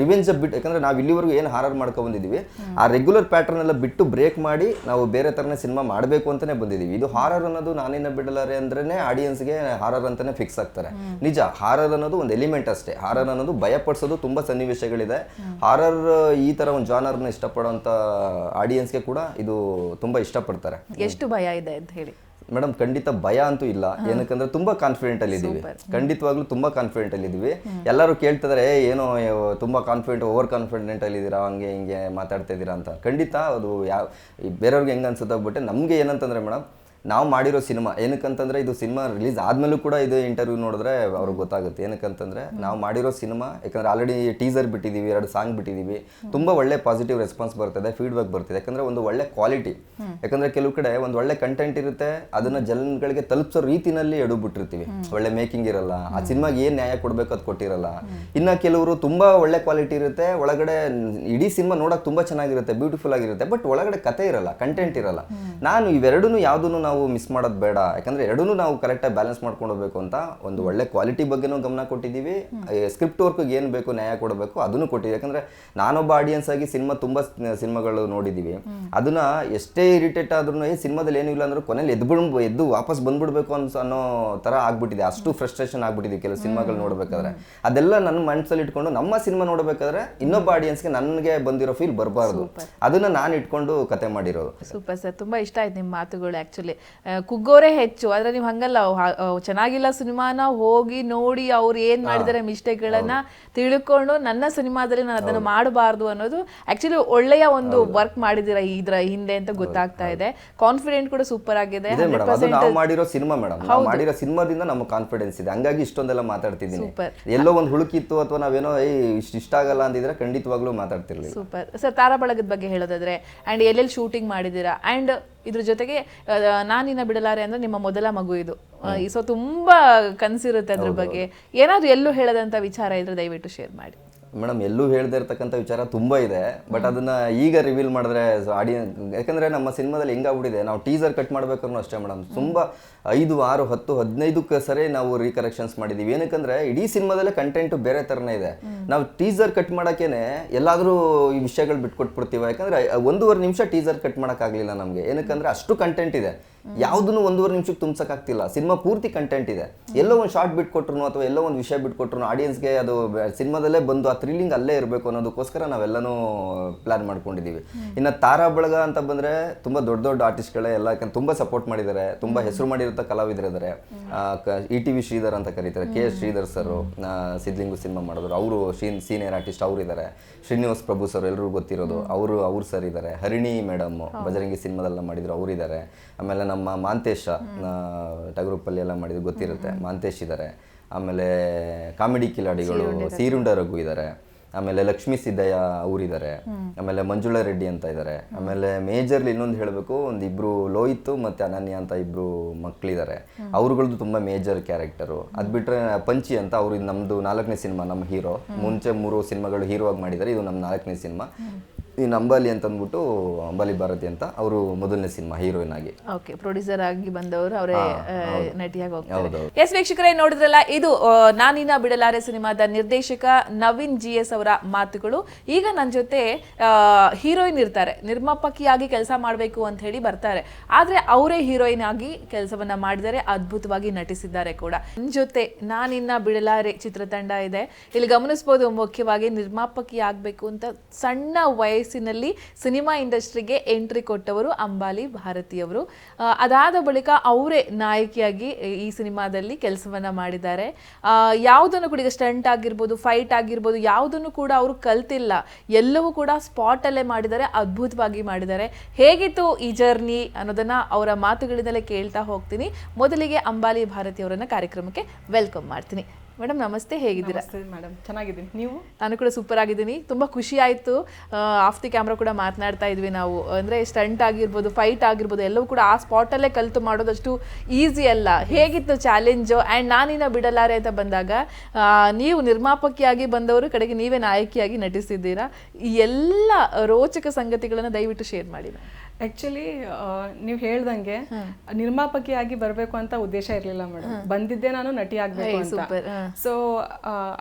ರಿವೆಂಜ್ ಬಿಟ್ಟು ಯಾಕಂದ್ರೆ ನಾವು ಇಲ್ಲಿವರೆಗೂ ಏನು ಹಾರರ್ ಬಂದಿದ್ದೀವಿ ಆ ರೆಗ್ಯುಲರ್ ಪ್ಯಾಟರ್ನ್ ಎಲ್ಲ ಬಿಟ್ಟು ಬ್ರೇಕ್ ಮಾಡಿ ನಾವು ಬೇರೆ ಥರನೇ ಸಿನಿಮಾ ಮಾಡಬೇಕು ಅಂತಾನೆ ಬಂದಿದ್ದೀವಿ ಇದು ಹಾರರ್ ಅನ್ನೋದು ನಾನೇನ ಬಿಡಲಾರೆ ಅಂದ್ರೆ ಆಡಿಯನ್ಸ್ಗೆ ಹಾರರ್ ಅಂತಾನೆ ಫಿಕ್ಸ್ ಆಗ್ತಾರೆ. ನಿಜ ಹಾರರ್ ಅನ್ನೋದು ಒಂದು ಎಲಿಮೆಂಟ್ ಅಷ್ಟೇ. ಹಾರರ್ ಅನ್ನೋದು ಭಯಪಡಿಸೋದು ತುಂಬಾ ಸನ್ನಿವೇಶಗಳಿದೆ. ಹಾರರ್ ಈ ತರ ಒಂದು ಜಾನರ್ನ ಇಷ್ಟಪಡೋಂಥ ಆಡಿಯನ್ಸ್ಗೆ ಕೂಡ ಇದು ತುಂಬಾ ಇಷ್ಟಪಡ್ತಾರೆ. ಎಷ್ಟು ಭಯ ಇದೆ ಅಂತ ಹೇಳಿ. ಮೇಡಮ್ ಖಂಡಿತ ಭಯ ಅಂತೂ ಇಲ್ಲ. ಏನಕ್ಕಂದ್ರೆ ತುಂಬಾ ಕಾನ್ಫಿಡೆಂಟ್ ಅಲ್ಲಿ ಇದೀವಿ. ಖಂಡಿತವಾಗ್ಲೂ ತುಂಬಾ ಕಾನ್ಫಿಡೆಂಟ್ ಅಲ್ಲಿ ಇದೀವಿ. ಎಲ್ಲರೂ ಕೇಳ್ತಿದಾರೆ "ಏ, ಏನೋ ತುಂಬಾ ಕಾನ್ಫಿಡೆಂಟ್ ಓವರ್ ಕಾನ್ಫಿಡೆಂಟ್ ಅಲ್ಲಿ ಇದೀರಾ? ಹಂಗೆ ಹಿಂಗೆ ಮಾತಾಡ್ತಾ ಇದ್ದೀರಾ ಅಂತ. ಖಂಡಿತ ಅದು ಯಾವ ಬೇರೆಯವ್ರಿಗೆ ಹೆಂಗ್ ಅನ್ಸುತ್ತೆ ಬಟ್ ನಮ್ಗೆ ಏನಂತಂದ್ರೆ ಮೇಡಮ್ ನಾವು ಮಾಡಿರೋ ಸಿನಿಮಾ, ಏನಕ್ಕಂತಂದ್ರೆ ಇದು ಸಿನಿಮಾ ರಿಲೀಸ್ ಆದ್ಮೇಲೂ ಕೂಡ ಇದು ಇಂಟರ್ವ್ಯೂ ನೋಡಿದ್ರೆ ಅವ್ರಿಗೆ ಗೊತ್ತಾಗುತ್ತೆ. ಏನಕ್ಕಂತಂದ್ರೆ ನಾವು ಮಾಡಿರೋ ಸಿನಿಮಾ, ಯಾಕಂದ್ರೆ ಆಲ್ರೆಡಿ ಟೀಸರ್ ಬಿಟ್ಟಿದೀವಿ, ಎರಡು ಸಾಂಗ್ ಬಿಟ್ಟಿದೀವಿ. ತುಂಬ ಒಳ್ಳೆ ಪಾಸಿಟಿವ್ ರೆಸ್ಪಾನ್ಸ್ ಬರ್ತದೆ ಫೀಡ್ಬ್ಯಾಕ್ ಬರ್ತದೆ. ಯಾಕಂದ್ರೆ ಒಂದು ಒಳ್ಳೆ ಕ್ವಾಲಿಟಿ ಯಾಕಂದ್ರೆ ಕೆಲವು ಕಡೆ ಒಂದು ಒಳ್ಳೆ ಕಂಟೆಂಟ್ ಇರುತ್ತೆ, ಅದನ್ನ ಜನಗಳಿಗೆ ತಲುಪಿಸೋ ರೀತಿನಲ್ಲಿ ಎಡು ಬಿಟ್ಟಿರ್ತೀವಿ ಒಳ್ಳೆ ಮೇಕಿಂಗ್ ಇರಲ್ಲ, ಆ ಸಿನಿಮಾಗೆ ಏನು ನ್ಯಾಯ ಕೊಡ್ಬೇಕು ಅದು ಕೊಟ್ಟಿರಲ್ಲ. ಇನ್ನ ಕೆಲವರು ತುಂಬಾ ಒಳ್ಳೆ ಕ್ವಾಲಿಟಿ ಇರುತ್ತೆ, ಒಳಗಡೆ ಇಡೀ ಸಿನಿಮಾ ನೋಡಕ್ ತುಂಬಾ ಚೆನ್ನಾಗಿರುತ್ತೆ ಬ್ಯೂಟಿಫುಲ್ ಆಗಿರುತ್ತೆ ಬಟ್ ಒಳಗಡೆ ಕತೆ ಇರಲ್ಲ ಕಂಟೆಂಟ್ ಇರಲ್ಲ. ನಾನು ಇವೆರಡೂ ಯಾವ್ದನ್ನು ನಾವು ಮಿಸ್ ಮಾಡೋದು ಬೇಡ. ಯಾಕಂದ್ರೆ ಎರಡೂ ನಾವು ಕರೆಕ್ಟಾಗಿ ಬ್ಯಾಲೆನ್ಸ್ ಮಾಡ್ಕೊಂಡು ಹೋಗ್ಬೇಕು ಅಂತ ಒಂದು ಒಳ್ಳೆ ಕ್ವಾಲಿಟಿ ಬಗ್ಗೆನೂ ಗಮನ ಕೊಟ್ಟಿದ್ದೀವಿ. ಸ್ಕ್ರಿಪ್ಟ್ ವರ್ಕ್ಗೆ ಏನು ಬೇಕು ನ್ಯಾಯ ಕೊಡಬೇಕು ಅದನ್ನು ಕೊಟ್ಟಿದ್ದೀವಿ. ಯಾಕಂದ್ರೆ ನಾನೊಬ್ಬ ಆಡಿಯನ್ಸ್ ಆಗಿ ಸಿನಿಮಾ ತುಂಬಾ ಸಿನಿಮಾಗಳು ನೋಡಿದ್ದೀವಿ. ಅದನ್ನ ಎಷ್ಟೇ ಇರಿಟೇಟ್ ಆದ್ರೂ ಈ ಸಿನಿಮಾದಲ್ಲಿ ಏನೂ ಇಲ್ಲ ಅಂದ್ರೆ ಕೊನೆಯಲ್ಲಿ ಎದ್ದು ಎದ್ದು ವಾಪಸ್ ಬಂದ್ಬಿಡ್ಬೇಕು ಅನ್ಸ ಅನ್ನೋ ತರ ಆಗ್ಬಿಟ್ಟಿದೆ. ಅಷ್ಟು ಫ್ರಸ್ಟ್ರೇಷನ್ ಆಗ್ಬಿಟ್ಟಿದೆ ಕೆಲವು ಸಿನಿಮಾಗಳು ನೋಡ್ಬೇಕಾದ್ರೆ. ಅದೆಲ್ಲ ನನ್ನ ಮನಸ್ಸಲ್ಲಿ ಇಟ್ಕೊಂಡು ನಮ್ಮ ಸಿನಿಮಾ ನೋಡಬೇಕಾದ್ರೆ ಇನ್ನೊಬ್ಬ ಆಡಿಯನ್ಸ್ಗೆ ನನಗೆ ಬಂದಿರೋ ಫೀಲ್ ಬರಬಾರ್ದು. ಅದನ್ನ ನಾನು ಇಟ್ಕೊಂಡು ಕತೆ ಮಾಡಿರೋದು. Super sir. ತುಂಬಾ ಇಷ್ಟ ಆಯ್ತು ನಿಮ್ಮ ಮಾತುಗಳು ಆಕ್ಚುಲಿ ಕುಗ್ಗೋರೇ ಹೆಚ್ಚು ಆದ್ರೆ ನೀವು ಹಂಗಲ್ಲ ಚೆನ್ನಾಗಿಲ್ಲ ಸಿನಿಮಾನ ಹೋಗಿ ನೋಡಿ ಅವ್ರು ಏನ್ ಮಾಡಿದಾರೆ ಮಿಸ್ಟೇಕ್ಗಳನ್ನ ತಿಳ್ಕೊಂಡು ನನ್ನ ಸಿನಿಮಾದಲ್ಲಿ ನಾನು ಅದನ್ನು ಮಾಡಬಾರ್ದು ಅನ್ನೋದು ಆಕ್ಚುಲಿ ಒಳ್ಳೆಯ ಒಂದು ವರ್ಕ್ ಮಾಡಿದಿರ ಇದ್ರ ಹಿಂದೆ ಅಂತ ಗೊತ್ತಾಗ್ತಾ ಇದೆ. ಕಾನ್ಫಿಡೆಂಟ್ ಕೂಡ ಸೂಪರ್ ಆಗಿದೆ ನಾವು ಮಾಡಿರೋ ಸಿನಿಮಾ ಮೇಡಮ್ ನಾವು ಮಾಡಿರೋ ಸಿನಿಮಾದಿಂದ ನಮ್ಗೆ ಕಾನ್ಫಿಡೆನ್ಸ್ ಇದೆ. ಹಂಗಾಗಿ ಇಷ್ಟೊಂದೆಲ್ಲ ಮಾತಾಡ್ತಿದ್ದೀನಿ. ಎಲ್ಲೋ ಒಂದು ಹುಳುಕಿತ್ತು ಅಥವಾ ನಾವೇನೋ ಇಷ್ಟ ಇಷ್ಟ ಆಗಲ್ಲ ಅಂದಿದ್ರೆ ಖಂಡಿತವಾಗ್ಲೂ ಮಾತಾಡ್ತಿರ್ಲಿಲ್ಲ. ಸೂಪರ್ ಸರ್ ತಾರಾ ಬಳಗದ ಬಗ್ಗೆ ಹೇಳೋದಾದ್ರೆ ಅಂಡ್ ಎಲ್ಲೆಲ್ಲಿ ಶೂಟಿಂಗ್ ಮಾಡಿದ್ದೀರಾ ಅಂಡ್ ಇದ್ರ ಜೊತೆಗೆ ನಾನಿನ್ನ ಬಿಡಲಾರೆ ಅಂದ್ರೆ ನಿಮ್ಮ ಮೊದಲ ಮಗು ಇದು. ಸೊ ತುಂಬಾ ಕನ್ಸಿರುತ್ತೆ ಅದ್ರ ಬಗ್ಗೆ. ಏನಾದ್ರು ಎಲ್ಲೂ ಹೇಳದಂತ ವಿಚಾರ ಇದ್ರೆ ದಯವಿಟ್ಟು ಶೇರ್ ಮಾಡಿ. ಮೇಡಮ್ ಎಲ್ಲೂ ಹೇಳ್ದೇ ಇರ್ತಕ್ಕಂಥ ವಿಚಾರ ತುಂಬ ಇದೆ ಬಟ್ ಅದನ್ನ ಈಗ ರಿವೀಲ್ ಮಾಡಿದ್ರೆ ಆಡಿಯನ್ಸ್ ಯಾಕಂದ್ರೆ ನಮ್ಮ ಸಿನಿಮಾದಲ್ಲಿ ಹೆಂಗಾಗ್ಬಿಟ್ಟಿದೆ ನಾವು ಟೀಸರ್ ಕಟ್ ಮಾಡ್ಬೇಕಾದ್ರೂ ಅಷ್ಟೇ ಮೇಡಮ್. ತುಂಬಾ ಐದು ಆರು ಹತ್ತು ಹದಿನೈದಕ್ಕೆ ಸರಿ ನಾವು ರೀಕರೆಕ್ಷನ್ಸ್ ಮಾಡಿದೀವಿ. ಏನಕ್ಕಂದ್ರೆ ಇಡೀ ಸಿನಿಮಾದಲ್ಲೇ ಕಂಟೆಂಟ್ ಬೇರೆ ತರನೇ ಇದೆ. ನಾವು ಟೀಸರ್ ಕಟ್ ಮಾಡೋಕ್ಕೇನೆ ಎಲ್ಲಾದರೂ ಈ ವಿಷಯಗಳು ಬಿಟ್ಕೊಟ್ಬಿಡ್ತೀವಿ? ಯಾಕಂದ್ರೆ ಒಂದೂವರೆ ನಿಮಿಷ ಟೀಸರ್ ಕಟ್ ಮಾಡೋಕ್ಕಾಗಲಿಲ್ಲ ನಮಗೆ. ಏನಕ್ಕಂದ್ರೆ ಅಷ್ಟು ಕಂಟೆಂಟ್ ಇದೆ. ಯಾವುದನ್ನು ಒಂದೂವರೆ ನಿಮಿಷಕ್ಕೆ ತುಂಬ್ಸಕ್ಕಾಗ್ತಿಲ್ಲ. ಸಿನಿಮಾ ಪೂರ್ತಿ ಕಂಟೆಂಟ್ ಇದೆ. ಎಲ್ಲೋ ಒಂದು ಶಾರ್ಟ್ ಬಿಟ್ಕೊಟ್ರು ಅಥವಾ ಎಲ್ಲೋ ಒಂದು ವಿಷಯ ಬಿಟ್ಕೊಟ್ರು ಆಡಿಯನ್ಸ್ಗೆ ಅದು ಸಿನಿಮಾದಲ್ಲೇ ಬಂದು ಆ ಥ್ರಿಲ್ಲಿಂಗ್ ಅಲ್ಲೇ ಇರಬೇಕು ಅನ್ನೋದಕ್ಕೋಸ್ಕರ ನಾವೆಲ್ಲನೂ ಪ್ಲಾನ್ ಮಾಡ್ಕೊಂಡಿದ್ದೀವಿ ಇನ್ನು ತಾರಾ ಬಳಗ ಅಂತ ಬಂದರೆ ತುಂಬ ದೊಡ್ಡ ದೊಡ್ಡ ಆರ್ಟಿಸ್ಟ್ಗಳೇ ಎಲ್ಲ ಯಾಕಂದ್ರೆ ತುಂಬಾ ಸಪೋರ್ಟ್ ಮಾಡಿದ್ದಾರೆ. ತುಂಬ ಹೆಸರು ಮಾಡಿರೋ ಕಲಾವಿದರಿದ್ದಾರೆ. ಇ ಟಿ ವಿ ಶ್ರೀಧರ್ ಅಂತ ಕರೀತಾರೆ. K S Shridhar sir Sidlingu cinema ಮಾಡಿದ್ರು ಅವರು ಸೀನಿಯರ್ ಆರ್ಟಿಸ್ಟ್ ಅವ್ರು ಇದ್ದಾರೆ ಶ್ರೀನಿವಾಸ್ ಪ್ರಭು ಸರ್ ಎಲ್ಲರಿಗೂ ಗೊತ್ತಿರೋದು. ಅವರು ಅವ್ರು ಸರ್ ಇದ್ದಾರೆ. ಹರಿಣಿ ಮೇಡಮ್ ಬಜರಂಗಿ ಸಿನಿಮಾದೆಲ್ಲ ಮಾಡಿದ್ರು ಅವ್ರು ಇದ್ದಾರೆ ಆಮೇಲೆ ನಮ್ಮ ಮಾಂತೇಶ ಟಗ್ರೂಪಲ್ಲಿ ಎಲ್ಲ ಮಾಡಿದ್ರು ಗೊತ್ತಿರುತ್ತೆ. ಮಾಂತೇಶ್ ಇದ್ದಾರೆ ಆಮೇಲೆ ಕಾಮಿಡಿ ಕಿಲಾಡಿಗಳು ಸೀರುಂಡ ರಘು ಇದ್ದಾರೆ ಆಮೇಲೆ ಲಕ್ಷ್ಮೀ ಸಿದ್ದಯ್ಯ ಅವರಿದ್ದಾರೆ ಆಮೇಲೆ ಮಂಜುಳಾ ರೆಡ್ಡಿ ಅಂತ ಇದ್ದಾರೆ ಆಮೇಲೆ ಮೇಜರ್ಲಿ ಇನ್ನೊಂದು ಹೇಳಬೇಕು ಒಂದು ಇಬ್ರು ಲೋಹಿತ್ ಮತ್ತೆ ಅನನ್ಯ ಅಂತ ಇಬ್ರು ಮಕ್ಕಳಿದ್ದಾರೆ ಅವ್ರುಗಳದ್ದು ತುಂಬಾ ಮೇಜರ್ ಕ್ಯಾರೆಕ್ಟರು. ಅದ್ ಬಿಟ್ರೆ ಪಂಚಿ ಅಂತ ಅವ್ರು ನಮ್ದು ನಾಲ್ಕನೇ ಸಿನಿಮಾ ನಮ್ಮ ಹೀರೋ. ಮುಂಚೆ ಮೂರು ಸಿನಿಮಾಗಳು ಹೀರೋ ಆಗಿ ಮಾಡಿದ್ದಾರೆ ಇದು ನಮ್ಮ ನಾಲ್ಕನೇ ಸಿನಿಮಾ. ಈ ಅಂಬಾಲಿ ಅಂತ ಅಂದ್ಬಿಟ್ಟು ಅಂಬಾಲಿ ಭಾರತಿ ಅಂತ ಅವರು ಮೊದಲನೇ ಸಿನಿಮಾ ಹೀರೋಯಿನ್ ಆಗಿ. ಓಕೆ ಪ್ರೊಡ್ಯೂಸರ್ ಆಗಿ ಬಂದವರು ಅವರೇ ನಟಿಯಾಗಿ ಹೋಗ್ತಾರೆ. ಎಸ್ ವೀಕ್ಷಕರೇ ನೋಡಿದ್ರಲ್ಲ ಇದು ನಾನಿನ ಬಿಡಲಾರೆ ಸಿನಿಮಾದ ನಿರ್ದೇಶಕ ನವೀನ್ ಜಿ ಎಸ್ ಅವರ ಮಾತುಗಳು. ಈಗ ನನ್ನ ಜೊತೆ ಹೀರೋಯಿನ್ ಇರ್ತಾರೆ. ನಿರ್ಮಾಪಕಿಯಾಗಿ ಕೆಲಸ ಮಾಡಬೇಕು ಅಂತ ಹೇಳಿ ಬರ್ತಾರೆ. ಆದ್ರೆ ಅವರೇ ಹೀರೋಯಿನ್ ಆಗಿ ಕೆಲಸವನ್ನ ಮಾಡಿದರೆ ಅದ್ಭುತವಾಗಿ ನಟಿಸಿದ್ದಾರೆ ಕೂಡ. ನನ್ನ ಜೊತೆ ನಾನಿನ್ನ ಬಿಡಲಾರೆ ಚಿತ್ರತಂಡ ಇದೆ. ಇಲ್ಲಿ ಗಮನಿಸಬಹುದು ಮುಖ್ಯವಾಗಿ ನಿರ್ಮಾಪಕಿ ಆಗ್ಬೇಕು ಅಂತ ಸಣ್ಣ ವಯಸ್ಸಿನಲ್ಲಿ ಸಿನಿಮಾ ಇಂಡಸ್ಟ್ರಿಗೆ ಎಂಟ್ರಿ ಕೊಟ್ಟವರು ಅಂಬಾಲಿ ಭಾರತಿಯವರು. ಅದಾದ ಬಳಿಕ ಅವರೇ ನಾಯಕಿಯಾಗಿ ಈ ಸಿನಿಮಾದಲ್ಲಿ ಕೆಲಸವನ್ನು ಮಾಡಿದ್ದಾರೆ. ಯಾವುದನ್ನು ಕೂಡ ಈಗ ಸ್ಟಂಟ್ ಆಗಿರ್ಬೋದು, ಫೈಟ್ ಆಗಿರ್ಬೋದು, ಯಾವುದನ್ನು ಕೂಡ ಅವರು ಕಲ್ತಿಲ್ಲ. ಎಲ್ಲವೂ ಕೂಡ ಸ್ಪಾಟಲ್ಲೇ ಮಾಡಿದ್ದಾರೆ, ಅದ್ಭುತವಾಗಿ ಮಾಡಿದ್ದಾರೆ. ಹೇಗಿತ್ತು ಈ ಜರ್ನಿ ಅನ್ನೋದನ್ನ ಅವರ ಮಾತುಗಳಿಂದಲೇ ಕೇಳ್ತಾ ಹೋಗ್ತೀನಿ. ಮೊದಲಿಗೆ ಅಂಬಾಲಿ ಭಾರತಿಯವರನ್ನು ಕಾರ್ಯಕ್ರಮಕ್ಕೆ ವೆಲ್ಕಮ್ ಮಾಡ್ತೀನಿ. ಮೇಡಮ್ ನಮಸ್ತೆ ಹೇಗಿದ್ದೀರಾ? ಮೇಡಮ್ ಚೆನ್ನಾಗಿದ್ದೀನಿ. ನೀವು? ನಾನು ಕೂಡ ಸೂಪರ್ ಆಗಿದ್ದೀನಿ. ತುಂಬ ಖುಷಿ ಆಯಿತು. ಆಫ್ ದಿ ಕ್ಯಾಮ್ರಾ ಕೂಡ ಮಾತನಾಡ್ತಾ ಇದ್ವಿ ನಾವು. ಅಂದರೆ ಸ್ಟಂಟ್ ಆಗಿರ್ಬೋದು ಫೈಟ್ ಆಗಿರ್ಬೋದು ಎಲ್ಲವೂ ಕೂಡ ಆ ಸ್ಪಾಟಲ್ಲೇ ಕಲಿತು ಮಾಡೋದಷ್ಟು ಈಸಿ ಅಲ್ಲ. ಹೇಗಿತ್ತು ಚಾಲೆಂಜು ಆ್ಯಂಡ್ ನಾನಿನ್ನ ಬಿಡಲಾರೆ ಅಂತ ಬಂದಾಗ ನೀವು ನಿರ್ಮಾಪಕಿಯಾಗಿ ಬಂದವರು ಕಡೆಗೆ ನೀವೇ ನಾಯಕಿಯಾಗಿ ನಟಿಸಿದ್ದೀರಾ? ಈ ಎಲ್ಲ ರೋಚಕ ಸಂಗತಿಗಳನ್ನು ದಯವಿಟ್ಟು ಶೇರ್ ಮಾಡಿ. ಆಕ್ಚುಲಿ ನೀವು ಹೇಳ್ದಂಗೆ ನಿರ್ಮಾಪಕಿಯಾಗಿ ಬರಬೇಕು ಅಂತ ಉದ್ದೇಶ ಇರಲಿಲ್ಲ ಮೇಡಮ್ ಬಂದಿದ್ದೆ ನಾನು ನಟಿ ಆಗ್ಬೇಕು ಅಂತ. ಸೊ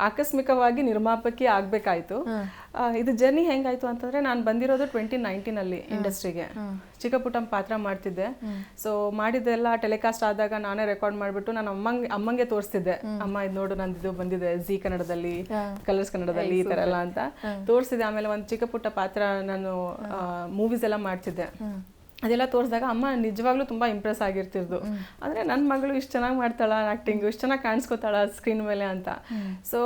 ಆಕಸ್ಮಿಕವಾಗಿ ನಿರ್ಮಾಪಕಿ ಆಗ್ಬೇಕಾಯ್ತು. ಇದು ಜರ್ನಿ ಹೆಂಗಾಯ್ತು ಅಂತಂದ್ರೆ ನಾನು ಬಂದಿರೋದು ಟ್ವೆಂಟಿ ನೈನ್ಟೀನ್ ಅಲ್ಲಿ ಇಂಡಸ್ಟ್ರಿಗೆ ಚಿಕ್ಕ ಪುಟ್ಟ ಪಾತ್ರ ಮಾಡ್ತಿದ್ದೆ. ಸೊ ಮಾಡಿದ್ದೆಲ್ಲ ಟೆಲಿಕಾಸ್ಟ್ ಆದಾಗ ನಾನೇ ರೆಕಾರ್ಡ್ ಮಾಡ್ಬಿಟ್ಟು ನಾನು ಅಮ್ಮಂಗೆ ಅಮ್ಮಂಗೆ ತೋರಿಸ್ತಿದ್ದೆ. ಅಮ್ಮ ಇದು ನೋಡು ನಂದಿದು ಬಂದಿದೆ ಜಿ ಕನ್ನಡದಲ್ಲಿ ಕಲರ್ಸ್ ಕನ್ನಡದಲ್ಲಿ ಈ ತರ ಎಲ್ಲ ಅಂತ ತೋರಿಸಿದೆ ಆಮೇಲೆ ಒಂದು ಚಿಕ್ಕ ಪುಟ್ಟ ಪಾತ್ರ ನಾನು ಮೂವೀಸ್ ಎಲ್ಲ ಮಾಡ್ತಿದ್ದೆ. ಅದೆಲ್ಲ ತೋರಿಸಿದಾಗ ಅಮ್ಮ ನಿಜವಾಗ್ಲೂ ತುಂಬಾ ಇಂಪ್ರೆಸ್ ಆಗಿರ್ತಿದ್ದು ಅಂದರೆ ನನ್ನ ಮಗಳು ಇಷ್ಟು ಚೆನ್ನಾಗಿ ಮಾಡ್ತಾಳ ಆಕ್ಟಿಂಗ್ ಇಷ್ಟು ಚೆನ್ನಾಗಿ ಕಾಣಿಸ್ಕೋತಾಳ ಸ್ಕ್ರೀನ್ ಮೇಲೆ ಅಂತ. ಸೊ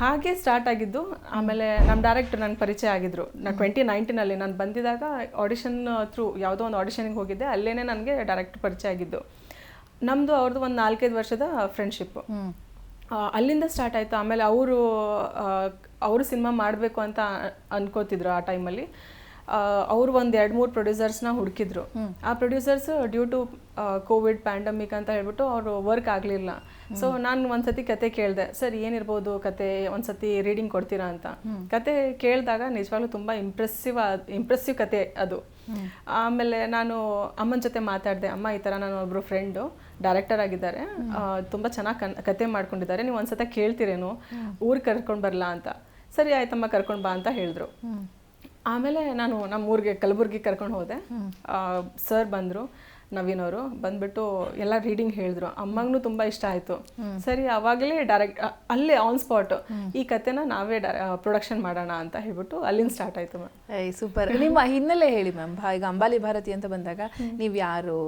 ಹಾಗೆ ಸ್ಟಾರ್ಟ್ ಆಗಿದ್ದು ಆಮೇಲೆ ನಮ್ಮ ಡೈರೆಕ್ಟರ್ ನನ್ನ ಪರಿಚಯ ಆಗಿದ್ರು. ನಾ ಟ್ವೆಂಟಿ ನೈನ್ಟೀನಲ್ಲಿ ನಾನು ಬಂದಿದಾಗ ಆಡಿಷನ್ ಥ್ರೂ ಯಾವುದೋ ಒಂದು ಆಡಿಷನ್ಗೆ ಹೋಗಿದ್ದೆ ಅಲ್ಲೇ ನನಗೆ ಡೈರೆಕ್ಟರ್ ಪರಿಚಯ ಆಗಿದ್ದು. ನಮ್ಮದು ಅವ್ರದ್ದು ಒಂದು ನಾಲ್ಕೈದು ವರ್ಷದ ಫ್ರೆಂಡ್ಶಿಪ್ ಅಲ್ಲಿಂದ ಸ್ಟಾರ್ಟ್ ಆಯಿತು. ಆಮೇಲೆ ಅವರು ಅವರು ಸಿನಿಮಾ ಮಾಡಬೇಕು ಅಂತ ಅನ್ಕೋತಿದ್ರು ಆ ಟೈಮಲ್ಲಿ ಅವ್ರು ಒಂದು ಎರಡು ಮೂರು ಪ್ರೊಡ್ಯೂಸರ್ಸ್ನ ಹುಡುಕಿದ್ರು. ಆ producers due to COVID pandemic ಅಂತ ಹೇಳ್ಬಿಟ್ಟು ಅವರು ವರ್ಕ್ ಆಗಲಿಲ್ಲ. ಸೊ ನಾನು ಒಂದ್ಸತಿ ಕತೆ ಕೇಳಿದೆ ಸರ್ ಏನಿರ್ಬೋದು ಕತೆ ಒಂದ್ಸತಿ ರೀಡಿಂಗ್ ಕೊಡ್ತೀರಾ ಅಂತ? ಕತೆ ಕೇಳಿದಾಗ ನಿಜವಾಗ್ಲೂ ತುಂಬ ಇಂಪ್ರೆಸಿವ್ ಇಂಪ್ರೆಸಿವ್ ಕತೆ ಅದು. ಆಮೇಲೆ ನಾನು ಅಮ್ಮನ ಜೊತೆ ಮಾತಾಡಿದೆ ಅಮ್ಮ ಈ ಥರ ನಾನು ಒಬ್ಬರು ಫ್ರೆಂಡು ಡೈರೆಕ್ಟರ್ ಆಗಿದ್ದಾರೆ. ತುಂಬಾ ಚೆನ್ನಾಗಿ ಕನ್ ಕತೆ ಮಾಡ್ಕೊಂಡಿದ್ದಾರೆ. ನೀವು ಒಂದ್ಸತಿ ಕೇಳ್ತೀರೇನು? ಊರಿಗೆ ಕರ್ಕೊಂಡು ಬರಲಾ ಅಂತ. ಸರಿ ಆಯ್ತಮ್ಮ ಕರ್ಕೊಂಡು ಬಾ ಅಂತ ಹೇಳಿದ್ರು. ಆಮೇಲೆ ನಾನು ನಮ್ಮ ಊರಿಗೆ ಕಲಬುರ್ಗಿ ಕರ್ಕೊಂಡು ಹೋದೆ. ಸರ್ ಬಂದರು. ನವೀನ್ ಅವರು ಬಂದ್ಬಿಟ್ಟು ಎಲ್ಲ ರೀಡಿಂಗ್ ಹೇಳಿದ್ರು. ಅಮ್ಮಂಗೂ ತುಂಬಾ ಇಷ್ಟ ಆಯ್ತು. ಸರಿ ಅವಾಗಲೇ ಡೈರೆಕ್ಟ್ ಅಲ್ಲೇ ಆನ್ ಸ್ಪಾಟ್ ಈ ಕತೆನ ನಾವೇ ಪ್ರೊಡಕ್ಷನ್ ಮಾಡೋಣ ಅಂತ ಹೇಳ್ಬಿಟ್ಟು ಅಲ್ಲಿಂದ ಸ್ಟಾರ್ಟ್ ಆಯ್ತು ಮ್ಯಾಮ್ ಸೂಪರ್ ನಿಮ್ಮ ಹಿನ್ನೆಲೆ ಹೇಳಿ ಮ್ಯಾಮ್ ಈಗ ಅಂಬಾಲಿ ಭಾರತಿ ಅಂತ ಬಂದಾಗ ನೀವು ಯಾರು?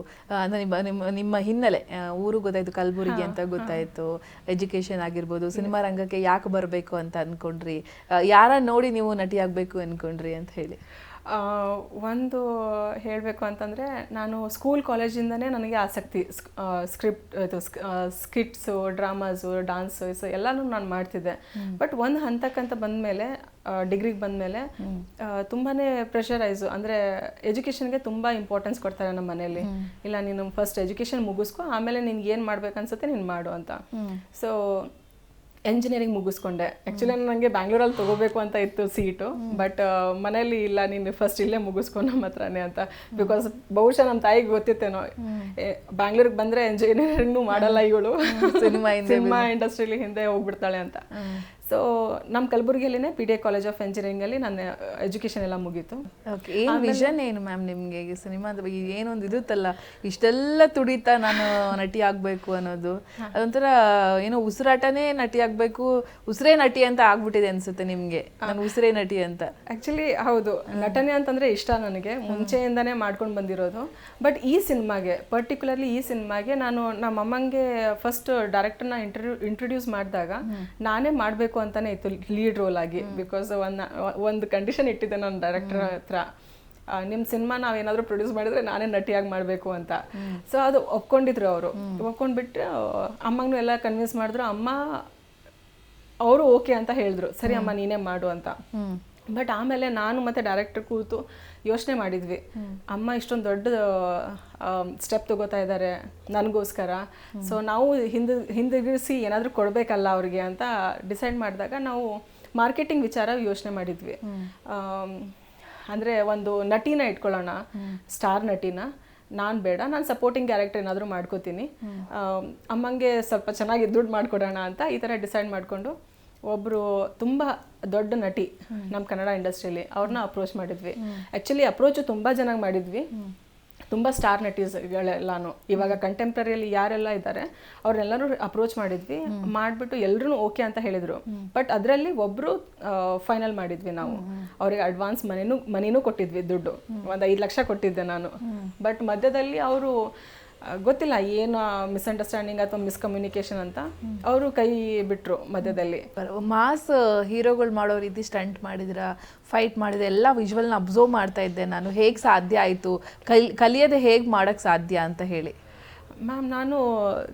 ಅಂದ್ರೆ ನಿಮ್ಮ ನಿಮ್ಮ ನಿಮ್ಮ ಹಿನ್ನೆಲೆ ಊರು ಗೊತ್ತಾಯ್ತು ಕಲಬುರಗಿ ಅಂತ ಗೊತ್ತಾಯ್ತು ಎಜುಕೇಶನ್ ಆಗಿರ್ಬೋದು ಸಿನಿಮಾ ರಂಗಕ್ಕೆ ಯಾಕೆ ಬರಬೇಕು ಅಂತ ಅನ್ಕೊಂಡ್ರಿ? ಯಾರ ನೋಡಿ ನೀವು ನಟಿ ಆಗ್ಬೇಕು ಅನ್ಕೊಂಡ್ರಿ ಅಂತ ಹೇಳಿ. ಒಂದು ಹೇಳಬೇಕು ಅಂತಂದರೆ ನಾನು ಸ್ಕೂಲ್ ಕಾಲೇಜಿಂದನೇ ನನಗೆ ಆಸಕ್ತಿ. ಸ್ಕ್ರಿಪ್ಟ್ ಇದು ಸ್ಕಿಟ್ಸು ಡ್ರಾಮಾಸು ಡಾನ್ಸು ಸೊ ಎಲ್ಲನೂ ನಾನು ಮಾಡ್ತಿದ್ದೆ. ಬಟ್ ಒಂದು ಹಂತಕ್ಕಂತ ಬಂದಮೇಲೆ ಡಿಗ್ರಿಗೆ ಬಂದಮೇಲೆ ತುಂಬಾ ಪ್ರೆಷರೈಸು ಅಂದರೆ ಎಜುಕೇಷನ್ಗೆ ತುಂಬ ಇಂಪಾರ್ಟೆನ್ಸ್ ಕೊಡ್ತಾರೆ ನಮ್ಮ ಮನೇಲಿ ಇಲ್ಲ ನೀನು ಫಸ್ಟ್ ಎಜುಕೇಷನ್ ಮುಗಿಸ್ಕೊ ಆಮೇಲೆ ನಿನ್ಗೆ ಏನು ಮಾಡ್ಬೇಕನ್ಸುತ್ತೆ ನೀನು ಮಾಡು ಅಂತ. So engineering ಮುಗಿಸ್ಕೊಂಡೆ. ಆ್ಯಕ್ಚುಲಿ ನನಗೆ ಬ್ಯಾಂಗ್ಳೂರಲ್ಲಿ ತಗೋಬೇಕು ಅಂತ ಇತ್ತು ಸೀಟು ಬಟ್ ಮನೇಲಿ ಇಲ್ಲ ನೀನು ಫಸ್ಟ್ ಇಲ್ಲೇ ಮುಗಿಸ್ಕೊ ನಮ್ಮ ಹತ್ರನೇ ಅಂತ. ಬಿಕಾಸ್ ಬಹುಶಃ ನಮ್ಮ ತಾಯಿಗೆ ಗೊತ್ತಿತ್ತೇನೋ. ಬ್ಯಾಂಗ್ಳೂರಿಗೆ ಬಂದರೆ ಎಂಜಿನಿಯರಿಂಗ್ನು ಮಾಡಲ್ಲ ಇವಳು. ಸಿನಿಮಾ ಸಿನಿಮಾ ಇಂಡಸ್ಟ್ರಿಲಿ ಹಿಂದೆ ಹೋಗ್ಬಿಡ್ತಾಳೆ ಅಂತ. ಸೊ ನಮ್ಮ ಕಲಬುರಗಿಯಲ್ಲೇ P D A college of ಎಂಜಿನಿಯರಿಂಗಲ್ಲಿ ನನ್ನ ಎಜುಕೇಷನ್ ಎಲ್ಲ ಮುಗೀತು. ಓಕೆ ಏನು ವಿಷನ್ ಏನು ಮ್ಯಾಮ್ ನಿಮಗೆ ಸಿನಿಮಾದ ಬಗ್ಗೆ? ಏನೊಂದು ಇರುತ್ತಲ್ಲ ಇಷ್ಟೆಲ್ಲ ತುಡಿತಾ ನಾನು ನಟಿ ಆಗಬೇಕು ಅನ್ನೋದು. ಅದೊಂಥರ ಏನೋ ಉಸಿರಾಟನೇ ನಟಿ ಆಗಬೇಕು ಉಸಿರೇ ನಟಿ ಅಂತ ಆಗ್ಬಿಟ್ಟಿದೆ ಅನ್ಸುತ್ತೆ ನಿಮಗೆ. ನಾನು ಉಸಿರೇ ನಟಿ ಅಂತ. ಆ್ಯಕ್ಚುಲಿ ಹೌದು. ನಟನೆ ಅಂತಂದರೆ ಇಷ್ಟ ನನಗೆ. ಮುಂಚೆಯಿಂದನೇ ಮಾಡ್ಕೊಂಡು ಬಂದಿರೋದು. ಬಟ್ ಈ ಸಿನಿಮಾಗೆ ಪರ್ಟಿಕ್ಯುಲರ್ಲಿ ಈ ಸಿನಿಮಾಗೆ ನಾನು ನಮ್ಮ ಅಮ್ಮಂಗೆ ಫಸ್ಟ್ ಡೈರೆಕ್ಟರ್ನ ಇಂಟ್ರಡ್ಯೂ ಇಂಟ್ರೊಡ್ಯೂಸ್ ಮಾಡಿದಾಗ ನಾನೇ ಮಾಡಬೇಕು ಅಂತಾನೆ ಇತ್ತು ಲೀಡ್ ರೋಲ್ ಆಗಿ. ಬಿಕಾಸ್ ಒಂದು ಒಂದು ಕಂಡೀಷನ್ ಇಟ್ಟಿದ್ದೆ ನಾನು ಡೈರೆಕ್ಟರ್ ಹತ್ರ. ನಿಮ್ಮ ಸಿನಿಮಾ ನಾವೇನಾದರೂ ಪ್ರೊಡ್ಯೂಸ್ ಮಾಡಿದ್ರೆ ನಾನೇ ನಟಿಯಾಗಿ ಮಾಡಬೇಕು ಅಂತ. ಸೊ ಅದು ಒಪ್ಕೊಂಡಿದ್ರು ಅವರು. ಒಪ್ಕೊಂಡ್ಬಿಟ್ಟು ಅಮ್ಮಂಗೂ ಎಲ್ಲ ಕನ್ವಿನ್ಸ್ ಮಾಡಿದ್ರು ಅಮ್ಮ ಅವರು ಓಕೆ ಅಂತ ಹೇಳಿದ್ರು. ಸರಿ ಅಮ್ಮ ನೀನೇ ಮಾಡು ಅಂತ. ಬಟ್ ಆಮೇಲೆ ನಾನು ಮತ್ತೆ ಡೈರೆಕ್ಟರ್ ಕೂತು ಯೋಚನೆ ಮಾಡಿದ್ವಿ. ಅಮ್ಮ ಇಷ್ಟೊಂದು ದೊಡ್ಡ ಸ್ಟೆಪ್ ತಗೋತಾ ಇದ್ದಾರೆ ನನಗೋಸ್ಕರ. ಸೊ ನಾವು ಹಿಂದೆ ಹಿಂದಿರುಗಿಸಿ ಏನಾದರೂ ಕೊಡಬೇಕಲ್ಲ ಅವ್ರಿಗೆ ಅಂತ ಡಿಸೈಡ್ ಮಾಡಿದಾಗ ನಾವು ಮಾರ್ಕೆಟಿಂಗ್ ವಿಚಾರ ಯೋಚನೆ ಮಾಡಿದ್ವಿ. ಅಂದರೆ ಒಂದು ನಟಿನ ಇಟ್ಕೊಳ್ಳೋಣ. ಸ್ಟಾರ್ ನಟಿನ. ನಾನು ಬೇಡ ನಾನು ಸಪೋರ್ಟಿಂಗ್ ಕ್ಯಾರೆಕ್ಟರ್ ಏನಾದರೂ ಮಾಡ್ಕೋತೀನಿ. ಅಮ್ಮಂಗೆ ಸ್ವಲ್ಪ ಚೆನ್ನಾಗಿ ದುಡ್ಡು ಮಾಡಿಕೊಡೋಣ ಅಂತ ಈ ಥರ ಡಿಸೈಡ್ ಮಾಡಿಕೊಂಡು ಒಬ್ಬರು ತುಂಬ ದೊಡ್ಡ ನಟಿ ನಮ್ಮ ಕನ್ನಡ ಇಂಡಸ್ಟ್ರಿಯಲ್ಲಿ ಅವ್ರನ್ನ ಅಪ್ರೋಚ್ ಮಾಡಿದ್ವಿ. ಆ್ಯಕ್ಚುಲಿ ಅಪ್ರೋಚ್ ತುಂಬ ಚೆನ್ನಾಗಿ ಮಾಡಿದ್ವಿ. ತುಂಬ ಸ್ಟಾರ್ ನಟೀಸ್ಗಳೆಲ್ಲಾನು. ಇವಾಗ ಕಂಟೆಂಪ್ರರಿಯಲ್ಲಿ ಯಾರೆಲ್ಲ ಇದ್ದಾರೆ ಅವ್ರನ್ನೆಲ್ಲರೂ ಅಪ್ರೋಚ್ ಮಾಡಿದ್ವಿ. ಮಾಡಿಬಿಟ್ಟು ಎಲ್ಲರೂ ಓಕೆ ಅಂತ ಹೇಳಿದರು. ಬಟ್ ಅದರಲ್ಲಿ ಒಬ್ಬರು ಫೈನಲ್ ಮಾಡಿದ್ವಿ ನಾವು. ಅವ್ರಿಗೆ ಅಡ್ವಾನ್ಸ್ ಮನೇನು ಮನಿನೂ ಕೊಟ್ಟಿದ್ವಿ ದುಡ್ಡು. ಒಂದು ಐದು ಲಕ್ಷ ಕೊಟ್ಟಿದ್ದೆ ನಾನು. ಬಟ್ ಮಧ್ಯದಲ್ಲಿ ಅವರು ಗೊತ್ತಿಲ್ಲ, ಏನು ಮಿಸ್ಅಂಡರ್ಸ್ಟ್ಯಾಂಡಿಂಗ್ ಅಥವಾ ಮಿಸ್ಕಮ್ಯುನಿಕೇಶನ್ ಅಂತ. ಅವರು ಕೈ ಬಿಟ್ರು ಮಧ್ಯದಲ್ಲಿ. ಮಾಸ್ ಹೀರೋಗಳು ಮಾಡೋ ರೀತಿ ಸ್ಟಂಟ್ ಮಾಡಿದ್ರ ಫೈಟ್ ಮಾಡಿದ್ರೆ, ಎಲ್ಲ ವಿಜುವಲ್ನ ಅಬ್ಸರ್ವ್ ಮಾಡ್ತಾ ಇದ್ದೆ ನಾನು. ಹೇಗೆ ಸಾಧ್ಯ ಆಯಿತು? ಕಲ್, ಕಲಿಯೋದೆ ಹೇಗೆ ಮಾಡೋಕ್ಕೆ ಸಾಧ್ಯ ಅಂತ ಹೇಳಿ. ಮ್ಯಾಮ್ ನಾನು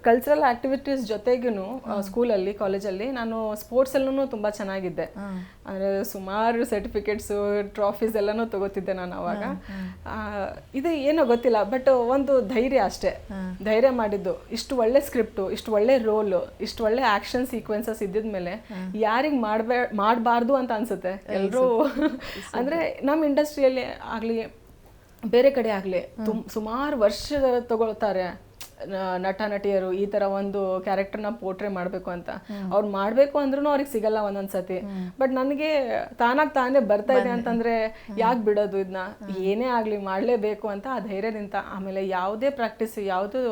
ಕಲ್ಚರಲ್ ಆಕ್ಟಿವಿಟೀಸ್ ಜೊತೆಗೂ ಸ್ಕೂಲಲ್ಲಿ ಕಾಲೇಜಲ್ಲಿ ನಾನು ಸ್ಪೋರ್ಟ್ಸಲ್ಲೂ ತುಂಬ ಚೆನ್ನಾಗಿದ್ದೆ. ಅಂದರೆ ಸುಮಾರು ಸರ್ಟಿಫಿಕೇಟ್ಸು ಟ್ರಾಫೀಸ್ ಎಲ್ಲನೂ ತಗೋತಿದ್ದೆ ನಾನು ಅವಾಗ. ಆ, ಇದು ಏನೋ ಗೊತ್ತಿಲ್ಲ ಬಟ್ ಒಂದು ಧೈರ್ಯ ಅಷ್ಟೇ. ಧೈರ್ಯ ಮಾಡಿದ್ದು. ಇಷ್ಟು ಒಳ್ಳೆ ಸ್ಕ್ರಿಪ್ಟು ಇಷ್ಟು ಒಳ್ಳೆ ರೋಲು ಇಷ್ಟು ಒಳ್ಳೆ ಆ್ಯಕ್ಷನ್ ಸೀಕ್ವೆನ್ಸಸ್ ಇದ್ದಿದ್ಮೇಲೆ ಯಾರಿಗೆ ಮಾಡಬೇ ಮಾಡಬಾರ್ದು ಅಂತ ಅನಿಸುತ್ತೆ ಎಲ್ಲರೂ ಅಂದರೆ ನಮ್ಮ ಇಂಡಸ್ಟ್ರಿಯಲ್ಲಿ ಆಗಲಿ ಬೇರೆ ಕಡೆ ಆಗಲಿ ತುಮ್ ಸುಮಾರು ವರ್ಷ ತಗೊಳ್ತಾರೆ. ನಟ ನಟಿಯರು ಈ ತರ ಒಂದು ಕ್ಯಾರೆಕ್ಟರ್ನ ಪೋರ್ಟ್ರೇ ಮಾಡಬೇಕು ಅಂತ. ಅವ್ರು ಮಾಡಬೇಕು ಅಂದ್ರೂ ಅವ್ರಿಗೆ ಸಿಗಲ್ಲ ಒಂದೊಂದ್ ಸತಿ ಬಟ್ ನನಗೆ ತಾನಾಗ್ ತಾನೇ ಬರ್ತಾ ಇದೆ ಅಂತಂದ್ರೆ ಯಾಕೆ ಬಿಡೋದು ಇದನ್ನ ಏನೇ ಆಗ್ಲಿ ಮಾಡಲೇಬೇಕು ಅಂತ ಆ ಧೈರ್ಯದಿಂದ. ಆಮೇಲೆ ಯಾವುದೇ ಪ್ರಾಕ್ಟೀಸ್ ಯಾವುದು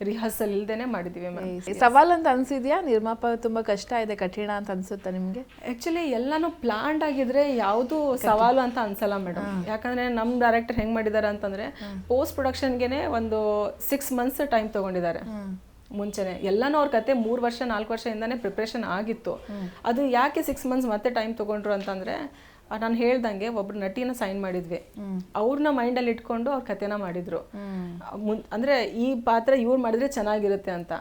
ರಿಹರ್ಸಲ್ ಇಲ್ದೇನೆ ಮಾಡಿದೀವಿ ಮ್ಯಾಮ್ ಸವಾಲ್ ಅಂತ ಅನ್ಸಿದ್ಯಾ? ನಿರ್ಮಾಪ ತುಂಬಾ ಕಷ್ಟ ಇದೆ ಕಠಿಣ ಅಂತ ಅನ್ಸುತ್ತಾ ನಿಮ್ಗೆ? ಆಕ್ಚುಲಿ ಎಲ್ಲಾನು ಪ್ಲಾನ್ಡ್ ಆಗಿದ್ರೆ ಯಾವುದು ಸವಾಲು ಅಂತ ಅನ್ಸಲ್ಲ ಮೇಡಮ್ ಯಾಕಂದ್ರೆ ನಮ್ ಡೈರೆಕ್ಟರ್ ಹೆಂಗ್ ಮಾಡಿದ್ದಾರೆ ಅಂತಂದ್ರೆ ಪೋಸ್ಟ್ ಪ್ರೊಡಕ್ಷನ್ಗೆನೆ ಒಂದು ಸಿಕ್ಸ್ ಮಂತ್ಸ್ ಟೈಮ್ ತಗೊಂಡಿದ್ದಾರೆ. ಮುಂಚೆನೆ. ಎಲ್ಲಾನು ಅವ್ರ ಕತೆ ಮೂರು ವರ್ಷ ನಾಲ್ಕು ವರ್ಷದಿಂದಾನೇ ಪ್ರಿಪ್ರೇಷನ್ ಆಗಿತ್ತು. ಅದು ಯಾಕೆ ಸಿಕ್ಸ್ ಮಂತ್ಸ್ ಮತ್ತೆ ಟೈಮ್ ತಗೊಂಡ್ರು ಅಂತಂದ್ರೆ ನಾನು ಹೇಳ್ದಂಗೆ ಒಬ್ರು ನಟಿನ ಸೈನ್ ಮಾಡಿದ್ವಿ. ಅವ್ರನ್ನ ಮೈಂಡಲ್ಲಿ ಇಟ್ಕೊಂಡು ಅವ್ರ ಕಥೆನ ಮಾಡಿದ್ರು. ಅಂದ್ರೆ ಈ ಪಾತ್ರ ಇವ್ರು ಮಾಡಿದ್ರೆ ಚೆನ್ನಾಗಿರುತ್ತೆ ಅಂತ.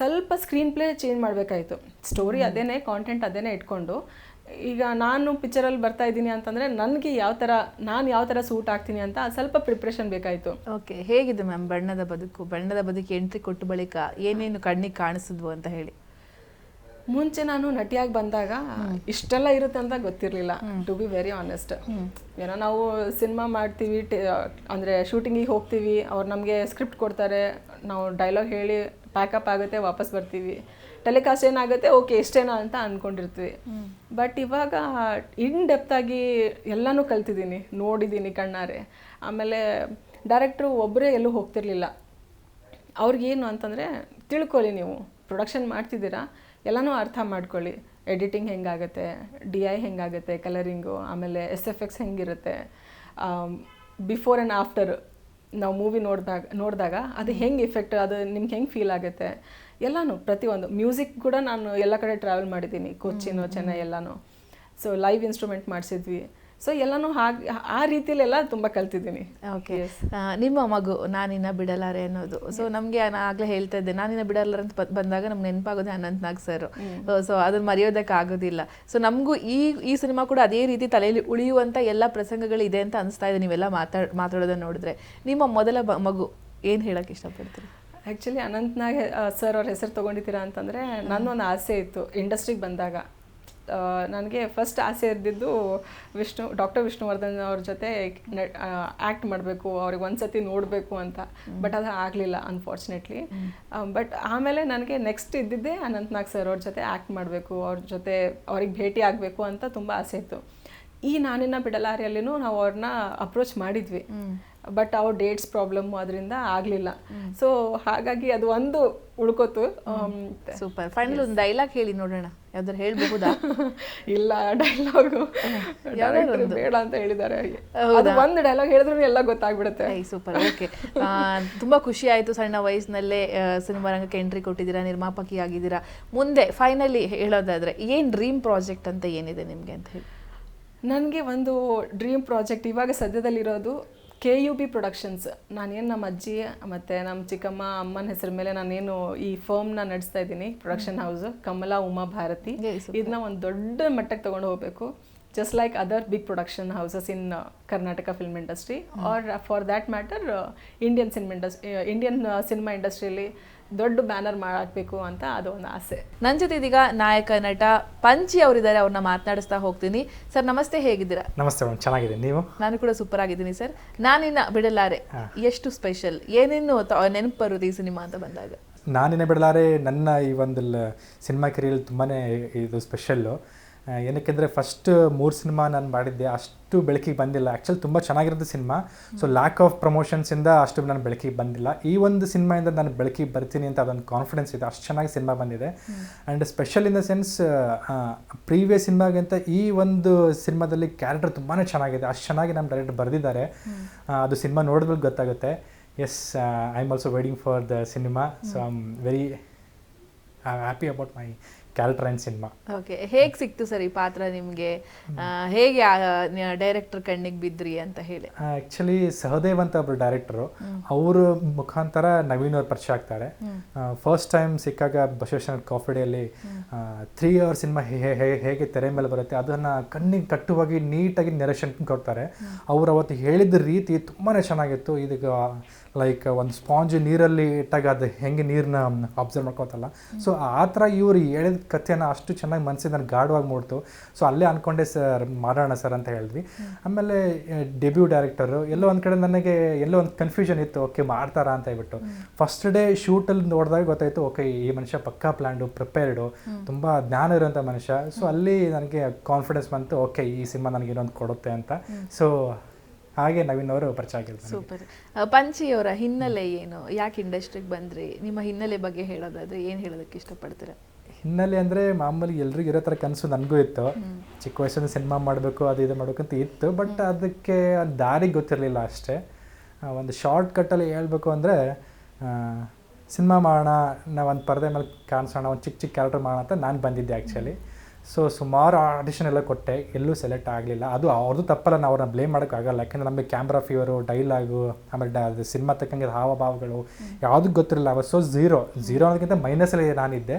ಸ್ವಲ್ಪ ಸ್ಕ್ರೀನ್ ಪ್ಲೇ ಚೇಂಜ್ ಮಾಡ್ಬೇಕಾಯ್ತು. ಸ್ಟೋರಿ ಅದೇನೆ ಕಾಂಟೆಂಟ್ ಅದೇನೆ ಇಟ್ಕೊಂಡು. ಈಗ ನಾನು ಪಿಕ್ಚರಲ್ಲಿ ಬರ್ತಾ ಇದ್ದೀನಿ ಅಂತಂದ್ರೆ ನನಗೆ ಯಾವ ಥರ ನಾನು ಯಾವ ಥರ ಸೂಟ್ ಆಗ್ತೀನಿ ಅಂತ ಸ್ವಲ್ಪ ಪ್ರಿಪ್ರೇಷನ್ ಬೇಕಾಯಿತು. ಓಕೆ ಹೇಗಿದೆ ಮ್ಯಾಮ್ ಬಣ್ಣದ ಬದುಕು? ಬಣ್ಣದ ಬದುಕು ಎಂಟ್ರಿ ಕೊಟ್ಟು ಬಳಿಕ ಏನೇನು ಕಣ್ಣಿಗೆ ಕಾಣಿಸಿದ್ವು ಅಂತ ಹೇಳಿ. ಮುಂಚೆ ನಾನು ನಟಿಯಾಗಿ ಬಂದಾಗ ಇಷ್ಟೆಲ್ಲ ಇರುತ್ತೆ ಅಂತ ಗೊತ್ತಿರಲಿಲ್ಲ ಟು ಬಿ ವೆರಿ ಆನೆಸ್ಟ್ ಏನೋ ನಾವು ಸಿನಿಮಾ ಮಾಡ್ತೀವಿ ಅಂದರೆ ಶೂಟಿಂಗಿಗೆ ಹೋಗ್ತೀವಿ, ಅವ್ರು ನಮಗೆ ಸ್ಕ್ರಿಪ್ಟ್ ಕೊಡ್ತಾರೆ, ನಾವು ಡೈಲಾಗ್ ಹೇಳಿ ಪ್ಯಾಕಪ್ ಆಗುತ್ತೆ, ವಾಪಸ್ ಬರ್ತೀವಿ. ಟೆಲಿಕಾಸ್ಟ್ ಏನಾಗುತ್ತೆ ಓಕೆ ಇಷ್ಟೇನಾ ಅಂತ ಅಂದ್ಕೊಂಡಿರ್ತೀವಿ ಬಟ್ ಇವಾಗ ಇನ್ ಡೆಪ್ತಾಗಿ ಎಲ್ಲನೂ ಕಲ್ತಿದ್ದೀನಿ, ನೋಡಿದ್ದೀನಿ ಕಣ್ಣಾರೆ. ಆಮೇಲೆ ಡೈರೆಕ್ಟ್ರು ಒಬ್ಬರೇ ಎಲ್ಲೂ ಹೋಗ್ತಿರ್ಲಿಲ್ಲ. ಅವ್ರಿಗೇನು ಅಂತಂದರೆ, ತಿಳ್ಕೊಳ್ಳಿ ನೀವು ಪ್ರೊಡಕ್ಷನ್ ಮಾಡ್ತಿದ್ದೀರಾ? ಎಲ್ಲನೂ ಅರ್ಥ ಮಾಡ್ಕೊಳ್ಳಿ. ಎಡಿಟಿಂಗ್ ಹೆಂಗಾಗುತ್ತೆ? ಡಿ ಐ ಹೆಂಗಾಗುತ್ತೆ ಕಲರಿಂಗು? ಆಮೇಲೆ ಎಸ್ ಎಫ್ ಎಕ್ಸ್ ಹೆಂಗಿರುತ್ತೆ? ಬಿಫೋರ್ ಆ್ಯಂಡ್ ಆಫ್ಟರ್ ನಾವು ಮೂವಿ ನೋಡಿದಾಗ ನೋಡಿದಾಗ ಅದು ಹೆಂಗೆ ಇಫೆಕ್ಟ್ ಅದು ನಿಮ್ಗೆ ಹೆಂಗೆ ಫೀಲ್ ಆಗುತ್ತೆ? ಎಲ್ಲನೂ ಪ್ರತಿಯೊಂದು. ಮ್ಯೂಸಿಕ್ ಕೂಡ ನಾನು ಎಲ್ಲ ಕಡೆ ಟ್ರಾವೆಲ್ ಮಾಡಿದ್ದೀನಿ. ಕೊಚ್ಚಿನು ಚೆನ್ನೈ ಎಲ್ಲನೂ. ಸೊ ಲೈವ್ ಇನ್ಸ್ಟ್ರೂಮೆಂಟ್ ಮಾಡಿಸಿದ್ವಿ. ಸೊ ಎಲ್ಲನೂ ಹಾಗೆ ಆ ರೀತಿಲೆಲ್ಲ ತುಂಬ ಕಲ್ತಿದ್ದೀನಿ. ಓಕೆ ನಿಮ್ಮ ಮಗು ನಾನಿನ್ನ ಬಿಡಲಾರೆ ಅನ್ನೋದು. ಸೊ ನಮಗೆ ಆಗಲೇ ಹೇಳ್ತಾ ಇದ್ದೆ ನಾನಿನ್ನ ಬಿಡಲಾರೆ ಅಂತ ಬಂದಾಗ ನಮ್ಗೆ ನೆನಪಾಗೋದೆ ಅನಂತ್ ನಾಗ್ ಸರ್. ಸೊ ಅದನ್ನ ಮರೆಯೋದಕ್ಕೆ ಆಗೋದಿಲ್ಲ ಸೊ ನಮಗೂ ಈ ಈ ಸಿನಿಮಾ ಕೂಡ ಅದೇ ರೀತಿ ತಲೆಯಲ್ಲಿ ಉಳಿಯುವಂಥ ಎಲ್ಲ ಪ್ರಸಂಗಗಳಿದೆ ಅಂತ ಅನಿಸ್ತಾ ಇದೆ ನೀವೆಲ್ಲ ಮಾತಾಡ್ ಮಾತಾಡೋದನ್ನ ನೋಡಿದ್ರೆ. ನಿಮ್ಮ ಮೊದಲ ಮಗು ಏನು ಹೇಳಕ್ಕೆ ಇಷ್ಟಪಡ್ತೀರಿ? ಆ್ಯಕ್ಚುಲಿ ಅನಂತ್ನಾಗ್ ಸರ್ ಅವ್ರ ಹೆಸರು ತೊಗೊಂಡಿದ್ದೀರಾ ಅಂತಂದರೆ ನನ್ನೊಂದು ಆಸೆ ಇತ್ತು ಇಂಡಸ್ಟ್ರಿಗೆ ಬಂದಾಗ. ನನಗೆ ಫಸ್ಟ್ ಆಸೆ ಇದ್ದಿದ್ದು ವಿಷ್ಣು ಡಾಕ್ಟರ್ ವಿಷ್ಣುವರ್ಧನ್ ಅವ್ರ ಜೊತೆ ಆ್ಯಕ್ಟ್ ಮಾಡಬೇಕು ಅವ್ರಿಗೆ ಒಂದ್ಸತಿ ನೋಡಬೇಕು ಅಂತ. ಬಟ್ ಅದು ಆಗಲಿಲ್ಲ ಅನ್ಫಾರ್ಚುನೇಟ್ಲಿ ಬಟ್ ಆಮೇಲೆ ನನಗೆ ನೆಕ್ಸ್ಟ್ ಇದ್ದಿದ್ದೇ ಅನಂತನಾಗ್ ಸರ್ ಅವ್ರ ಜೊತೆ ಆ್ಯಕ್ಟ್ ಮಾಡಬೇಕು ಅವ್ರ ಜೊತೆ ಅವ್ರಿಗೆ ಭೇಟಿ ಆಗಬೇಕು ಅಂತ ತುಂಬ ಆಸೆ ಇತ್ತು. ಈ ನಾನಿನ ಬಿಡಲಾರಿಯಲ್ಲಿನೂ ನಾವು ಅವ್ರನ್ನ ಅಪ್ರೋಚ್ ಮಾಡಿದ್ವಿ. ಬಟ್ ಅವ್ರ ಡೇಟ್ಸ್ ಪ್ರಾಬ್ಲಮ್ ಅದರಿಂದ ಆಗಲಿಲ್ಲ. ಸೊ ಹಾಗಾಗಿ ಅದು ಒಂದು ಉಳ್ಕೋತು. ಸೂಪರ್ ಫೈನಲ್ ಒಂದು ಡೈಲಾಗ್ ಹೇಳಿ ನೋಡೋಣ. ಯಾವ್ದಾರು ಹೇಳ್ಬಹುದಾ? ಇಲ್ಲ ಡೈಲಾಗ್ ಬೇಡ ಅಂತ ಹೇಳಿದ್ದಾರೆ. ಅದು ಒಂದು ಡೈಲಾಗ್ ಹೇಳಿದ್ರು ಎಲ್ಲ ಗೊತ್ತಾಗ್ಬಿಡುತ್ತೆ. ಐ ಸೂಪರ್ ಓಕೆ ತುಂಬಾ ಖುಷಿ ಆಯ್ತು ಸಣ್ಣ ವಯಸ್ಸಿನಲ್ಲೇ ಸಿನಿಮಾ ರಂಗಕ್ಕೆ ಎಂಟ್ರಿ ಕೊಟ್ಟಿದ್ದೀರಾ ನಿರ್ಮಾಪಕಿ ಆಗಿದ್ದೀರಾ. ಮುಂದೆ ಫೈನಲಿ ಹೇಳೋದಾದ್ರೆ ಏನ್ ಡ್ರೀಮ್ ಪ್ರಾಜೆಕ್ಟ್ ಅಂತ ಏನಿದೆ ನಿಮ್ಗೆ ಅಂತ ಹೇಳಿ? ನನಗೆ ಒಂದು ಡ್ರೀಮ್ ಪ್ರಾಜೆಕ್ಟ್ ಇವಾಗ ಸದ್ಯದಲ್ಲಿರೋದು ಕೆ ಯು ಬಿ ಪ್ರೊಡಕ್ಷನ್ಸ್ ನಾನೇನು ನಮ್ಮ ಅಜ್ಜಿ ಮತ್ತು ನಮ್ಮ ಚಿಕ್ಕಮ್ಮ ಅಮ್ಮನ ಹೆಸರ ಮೇಲೆ ನಾನೇನು ಈ ಫರ್ಮ್ನ ನಡೆಸ್ತಾ ಇದ್ದೀನಿ ಪ್ರೊಡಕ್ಷನ್ ಹೌಸ್ ಕಮಲಾ ಉಮಾ ಭಾರತಿ. ಇದನ್ನ ಒಂದು ದೊಡ್ಡ ಮಟ್ಟಕ್ಕೆ ತೊಗೊಂಡು ಹೋಗಬೇಕು. Just like other big production houses in Karnataka film industry are for that matter Indian cinema industry Indian cinema ಇಂಡಸ್ಟ್ರಿಯಲ್ಲಿ ದೊಡ್ಡ ಬ್ಯಾನರ್ ಮಾಡಬೇಕು ಅಂತ ಅದು ಒಂದು ಆಸೆ. ನನ್ನ ಜೊತೆ ಇದೀಗ ನಾಯಕ ನಟ ಪಂಚಿ ಅವರಿದ್ದಾರೆ ಅವ್ರನ್ನ ಮಾತನಾಡಿಸ್ತಾ ಹೋಗ್ತೀನಿ. ಸರ್ ನಮಸ್ತೆ ಹೇಗಿದ್ದೀರಾ? ನಮಸ್ತೆ ಮೇಡಮ್ ಚೆನ್ನಾಗಿದೆ ನೀವು? ನಾನು ಕೂಡ ಸೂಪರ್ ಆಗಿದ್ದೀನಿ ಸರ್. ನಾನಿನ್ನ ಬಿಡಲಾರೆ ಎಷ್ಟು ಸ್ಪೆಷಲ್ ಏನೇನು ನೆನಪು ಬರುತ್ತೆ ಈ ಸಿನಿಮಾ ಅಂತ ಬಂದಾಗ? ನಾನಿನ್ನ ಬಿಡಲಾರೆ ನನ್ನ ಈ ಒಂದು ಸಿನಿಮಾ ಕೆರಿಯಲ್ಲಿ ತುಂಬಾ ಇದು ಸ್ಪೆಷಲ್ಲು ಏನಕ್ಕೆಂದರೆ ಫಸ್ಟ್ ಮೂರು ಸಿನಿಮಾ ನಾನು ಮಾಡಿದ್ದೆ ಅಷ್ಟು ಬೆಳಕಿಗೆ ಬಂದಿಲ್ಲ. ಆ್ಯಕ್ಚುಲಿ ತುಂಬ ಚೆನ್ನಾಗಿರೋದು ಸಿನಿಮಾ. ಸೊ ಲ್ಯಾಕ್ ಆಫ್ ಪ್ರಮೋಷನ್ಸಿಂದ ಅಷ್ಟು ನಾನು ಬೆಳಕಿಗೆ ಬಂದಿಲ್ಲ. ಈ ಒಂದು ಸಿನಿಮಾಯಿಂದ ನಾನು ಬೆಳಕಿಗೆ ಬರ್ತೀನಿ ಅಂತ ಅದೊಂದು ಕಾನ್ಫಿಡೆನ್ಸ್ ಇದೆ. ಅಷ್ಟು ಚೆನ್ನಾಗಿ ಸಿನಿಮಾ ಬಂದಿದೆ. And special in the sense previous ಸಿನಿಮಾಗಿಂತ ಈ ಒಂದು ಸಿನಿಮಾದಲ್ಲಿ ಕ್ಯಾರೆಕ್ಟರ್ ತುಂಬಾ ಚೆನ್ನಾಗಿದೆ. ಅಷ್ಟು ಚೆನ್ನಾಗಿ ನಮ್ಮ ಡೈರೆಕ್ಟರ್ ಬರೆದಿದ್ದಾರೆ. ಅದು ಸಿನಿಮಾ ನೋಡಿದ್ಮೇಲೆ ಗೊತ್ತಾಗುತ್ತೆ. Yes I am also waiting for the cinema so I am very happy about my and cinema okay ಹೇಗೆ ಸಿಕ್ತು ಸರ್ ಈ ಪಾತ್ರ ನಿಮಗೆ? ಹೇಗೆ ಡೈರೆಕ್ಟರ್ ಕಣ್ಣಿಗೆ ಬಿದ್ರಿ ಅಂತ ಹೇಳಿ. ಆ್ಯಕ್ಚುಲಿ ಸಹದೇವ್ ಅಂತ ಒಬ್ರು ಡೈರೆಕ್ಟರು ಅವ್ರ ಮುಖಾಂತರ ನವೀನ್ ಅವ್ರು ಪರಿಚಯ ಆಗ್ತಾರೆ. ಫಸ್ಟ್ ಟೈಮ್ ಸಿಕ್ಕಾಗ ಬಸವೇಶ್ವರ ಕಾಫಿಡಿಯಲ್ಲಿ ತ್ರೀ ಅವರ್ ಸಿನಿಮಾ ಹೇಗೆ ತೆರೆ ಮೇಲೆ ಬರುತ್ತೆ ಅದನ್ನು ಕಣ್ಣಿಗೆ ಕಟ್ಟುವಾಗಿ ನೀಟಾಗಿ ನೆರೇಷನ್ ಕೊಡ್ತಾರೆ. ಅವ್ರು ಅವತ್ತು ಹೇಳಿದ ರೀತಿ ತುಂಬಾ ಚೆನ್ನಾಗಿತ್ತು. ಇದೀಗ ಲೈಕ್ ಒಂದು ಸ್ಪಾಂಜ್ ನೀರಲ್ಲಿ ಇಟ್ಟಾಗ ಅದು ಹೆಂಗೆ ನೀರನ್ನ ಅಬ್ಸರ್ವ್ ಮಾಡ್ಕೊತಲ್ಲ ಸೊ ಆ ಥರ ಇವರು ಹೇಳಿದ ಕಥೆನ ಅಷ್ಟು ಚೆನ್ನಾಗಿ ಮನಸ್ಸಿಗೆ ಗಾಢವಾಗಿ ಮೂಡ್ತು. ಸೊ ಅಲ್ಲೇ ಅಂದ್ಕೊಂಡೆ ಸರ್ ಮಾಡೋಣ ಸರ್ ಅಂತ ಹೇಳಿದ್ವಿ. ಆಮೇಲೆ ಡೆಬ್ಯೂ ಡೈರೆಕ್ಟರು ಎಲ್ಲೋ ಒಂದು ಕಡೆ ನನಗೆ ಎಲ್ಲೋ ಒಂದು ಕನ್ಫ್ಯೂಷನ್ ಇತ್ತು. ಓಕೆ ಮಾಡ್ತಾರಾ ಅಂತ ಹೇಳ್ಬಿಟ್ಟು. ಫಸ್ಟ್ ಡೇ ಶೂಟಲ್ಲಿ ನೋಡಿದಾಗ ಗೊತ್ತಾಯಿತು ಓಕೆ ಈ ಮನುಷ್ಯ ಪಕ್ಕಾ ಪ್ಲ್ಯಾಂಡು ಪ್ರಿಪೇರ್ಡು ತುಂಬ ಜ್ಞಾನ ಇರೋಂಥ ಮನುಷ್ಯ. ಸೊ ಅಲ್ಲಿ ನನಗೆ ಕಾನ್ಫಿಡೆನ್ಸ್ ಬಂತು. ಓಕೆ ಈ ಸಿನಿಮಾ ನನಗೆ ಇನ್ನೊಂದು ಕೊಡುತ್ತೆ ಅಂತ. ಸೊ ಹಾಗೆ ನವೀನ್ ಅವರು ಪರಿಚಯ ಆಗಿರ್ತಾರೆ ಸೂಪರ್ ಪಂಚಿಯವರ ಹಿನ್ನೆಲೆ ಏನು? ಯಾಕೆ ಇಂಡಸ್ಟ್ರಿಗೆ ಬಂದ್ರಿ? ನಿಮ್ಮ ಹಿನ್ನೆಲೆ ಬಗ್ಗೆ ಹೇಳೋದಾದ್ರೆ ಏನು ಹೇಳೋದಕ್ಕೆ ಇಷ್ಟಪಡ್ತೀರಾ? ಹಿನ್ನೆಲೆ ಅಂದರೆ ಮಾಮೂಲಿ ಎಲ್ರಿಗೂ ಇರೋ ಥರ ಕನಸು ನನಗೂ ಇತ್ತು. ಚಿಕ್ಕ ವಯಸ್ಸಿನ ಸಿನಿಮಾ ಮಾಡಬೇಕು ಅದು ಇದು ಮಾಡಬೇಕು ಅಂತ ಇತ್ತು ಬಟ್ ಅದಕ್ಕೆ ದಾರಿ ಗೊತ್ತಿರಲಿಲ್ಲ ಅಷ್ಟೇ. ಒಂದು ಶಾರ್ಟ್ ಕಟ್ಟಲ್ಲಿ ಹೇಳಬೇಕು ಅಂದರೆ ಸಿನಿಮಾ ಮಾಡೋಣ ನಾವು ಒಂದು ಪರದೆ ಮೇಲೆ ಕಾಣಿಸೋಣ ಒಂದು ಚಿಕ್ಕ ಚಿಕ್ಕ ಕ್ಯಾರೆಕ್ಟರ್ ಮಾಡೋಣ ಅಂತ ನಾನು ಬಂದಿದ್ದೆ ಆ್ಯಕ್ಚುಲಿ ಸೊ ಸುಮಾರು ಆಡಿಷನ್ ಎಲ್ಲ ಕೊಟ್ಟೆ. ಎಲ್ಲೂ ಸೆಲೆಕ್ಟ್ ಆಗಲಿಲ್ಲ. ಅದು ಅವ್ರದ್ದು ತಪ್ಪಲ್ಲ ನಾವು ಅವ್ರನ್ನ ಬ್ಲೇಮ್ ಮಾಡೋಕ್ಕಾಗಲ್ಲ ಯಾಕೆಂದರೆ ನಮಗೆ ಕ್ಯಾಮ್ರಾ ಫೀವರು ಡೈಲಾಗು ಆಮೇಲೆ ಡ, ಅದು ಸಿನಿಮಾ ತಕ್ಕಂಗೆ ಹಾವಭಾವಗಳು ಯಾವುದು ಗೊತ್ತಿರಲಿಲ್ಲ. ಅವ ಸೊ ಝೀರೋ ಝೀರೋ ಅನ್ನೋದಕ್ಕಿಂತ ಮೈನಸಲ್ಲಿ ನಾನಿದ್ದೆ.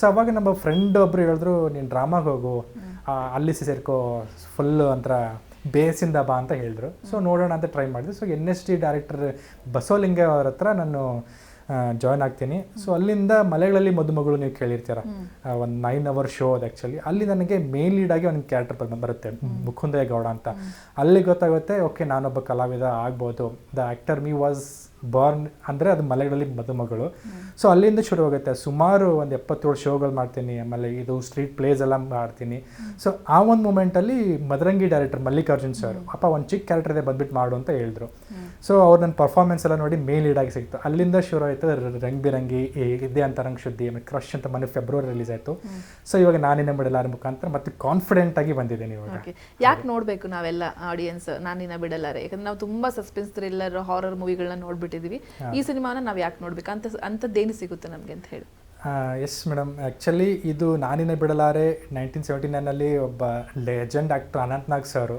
ಸೊ ಅವಾಗ ನಮ್ಮ ಫ್ರೆಂಡ್ ಒಬ್ಬರು ಹೇಳಿದ್ರು, ನೀನು ಡ್ರಾಮಾಗೆ ಹೋಗು. ಅಲ್ಲಿ ಸೇರ್ಕೋ. ಫುಲ್ಲು ಒಂಥರ ಬೇಸಿಂದ ಬಾ ಅಂತ ಹೇಳಿದ್ರು. ಸೊ ನೋಡೋಣ ಅಂತ ಟ್ರೈ ಮಾಡಿದೆ. So N S T director Basavalinga ಅವ್ರ ಹತ್ರ ನಾನು ಜಾಯ್ನ್ ಆಗ್ತೀನಿ. ಸೊ ಅಲ್ಲಿಂದ ಮಲೆಗಳಲ್ಲಿ ಮದುಮಗಳು ನೀವು ಕೇಳಿರ್ತೀರ. ಒಂದು ನೈನ್ ಅವರ್ ಶೋ ಅದು ಆ್ಯಕ್ಚುಲಿ ಅಲ್ಲಿ ನನಗೆ ಮೇನ್ ಲೀಡ್ ಆಗಿ ಒಂದು ಕ್ಯಾರೆಕ್ಟರ್ ಬರುತ್ತೆ ಮುಕುಂದಯ್ಯ ಗೌಡ ಅಂತ. ಅಲ್ಲಿ ಗೊತ್ತಾಗುತ್ತೆ ಓಕೆ ನಾನೊಬ್ಬ ಕಲಾವಿದ ಆಗ್ಬೋದು. The actor me was born ಅಂದರೆ ಅದು ಮಲೆಗಳಲ್ಲಿ ಮದುಮಗಳು. ಸೊ ಅಲ್ಲಿಂದ ಶುರುವಾಗುತ್ತೆ ಸುಮಾರು ಒಂದು ಎಪ್ಪತ್ತೇಳು ಶೋಗಳು ಮಾಡ್ತೀನಿ. ಆಮೇಲೆ ಇದು ಸ್ಟ್ರೀಟ್ ಪ್ಲೇಸ್ ಎಲ್ಲ ಮಾಡ್ತೀನಿ. ಸೊ ಆ ಒಂದು ಮೂಮೆಂಟಲ್ಲಿ ಮದರಂಗಿ ಡೈರೆಕ್ಟರ್ ಮಲ್ಲಿಕಾರ್ಜುನ್ ಸರ್ ಅಪ್ಪ ಒಂದು ಚಿಕ್ಕ ಕ್ಯಾರೆಕ್ಟರ್ ಇದೆ ಬಂದ್ಬಿಟ್ಟು ಮಾಡು ಅಂತ ಹೇಳಿದ್ರು. ಸೊ ಅವ್ರು ನನ್ನ ಪರ್ಫಾರ್ಮೆನ್ಸ್ ಎಲ್ಲ ನೋಡಿ ಮೇಲ್ ಲೀಡಾಗಿ ಸಿಕ್ತು. ಅಲ್ಲಿಂದ ಶುರು ಆಯಿತು ರಂಗ್ ಬಿರಂಗಿ ಇದೇ ಅಂತ ರಂಗ್ ಶುದ್ಧಿ ಆಮೇಲೆ ಕ್ರಶ್ ಅಂತ ಮನೆ ಫೆಬ್ರವರಿ ರಿಲೀಸ್ ಆಯಿತು. ಸೊ ಇವಾಗ ನಾನಿನ ಬಿಡಲಾರ ಮುಖಾಂತರ ಮತ್ತೆ ಕಾನ್ಫಿಡೆಂಟ್ ಆಗಿ ಬಂದಿದ್ದೇನೆ ಇವಾಗ. ಯಾಕೆ ನೋಡಬೇಕು ನಾವೆಲ್ಲ ಆಡಿಯನ್ಸ್ ನಾನಿನ ಬಿಡಲಾರೆ ಯಾಕಂದ್ರೆ ನಾವು ತುಂಬಾ ಸಸ್ಪೆನ್ಸ್ ಥ್ರಿಲ್ಲರ್ ಹಾರರ್ ಮೂವಿಗಳನ್ನ ನೋಡ್ಬಿಟ್ಟಿದೀವಿ. ಈ ಸಿನಿಮಾನ ನಾವು ಯಾಕೆ ನೋಡ್ಬೇಕು? ಅಂತ ಅಂಥದ್ದೇನು ಸಿಗುತ್ತೆ ನಮಗೆ ಅಂತ ಹೇಳಿ. ಎಸ್ ಮೇಡಮ್ ಆ್ಯಕ್ಚುಲಿ ಇದು ನಾನಿನ ಬಿಡಲಾರೆ ನೈನ್ಟೀನ್ ಸೆವೆಂಟಿ ನೈನಲ್ಲಿ ಒಬ್ಬ ಲೆಜೆಂಡ್ ಆ್ಯಕ್ಟರ್ ಅನಂತ್ನಾಗ್ ಸರ್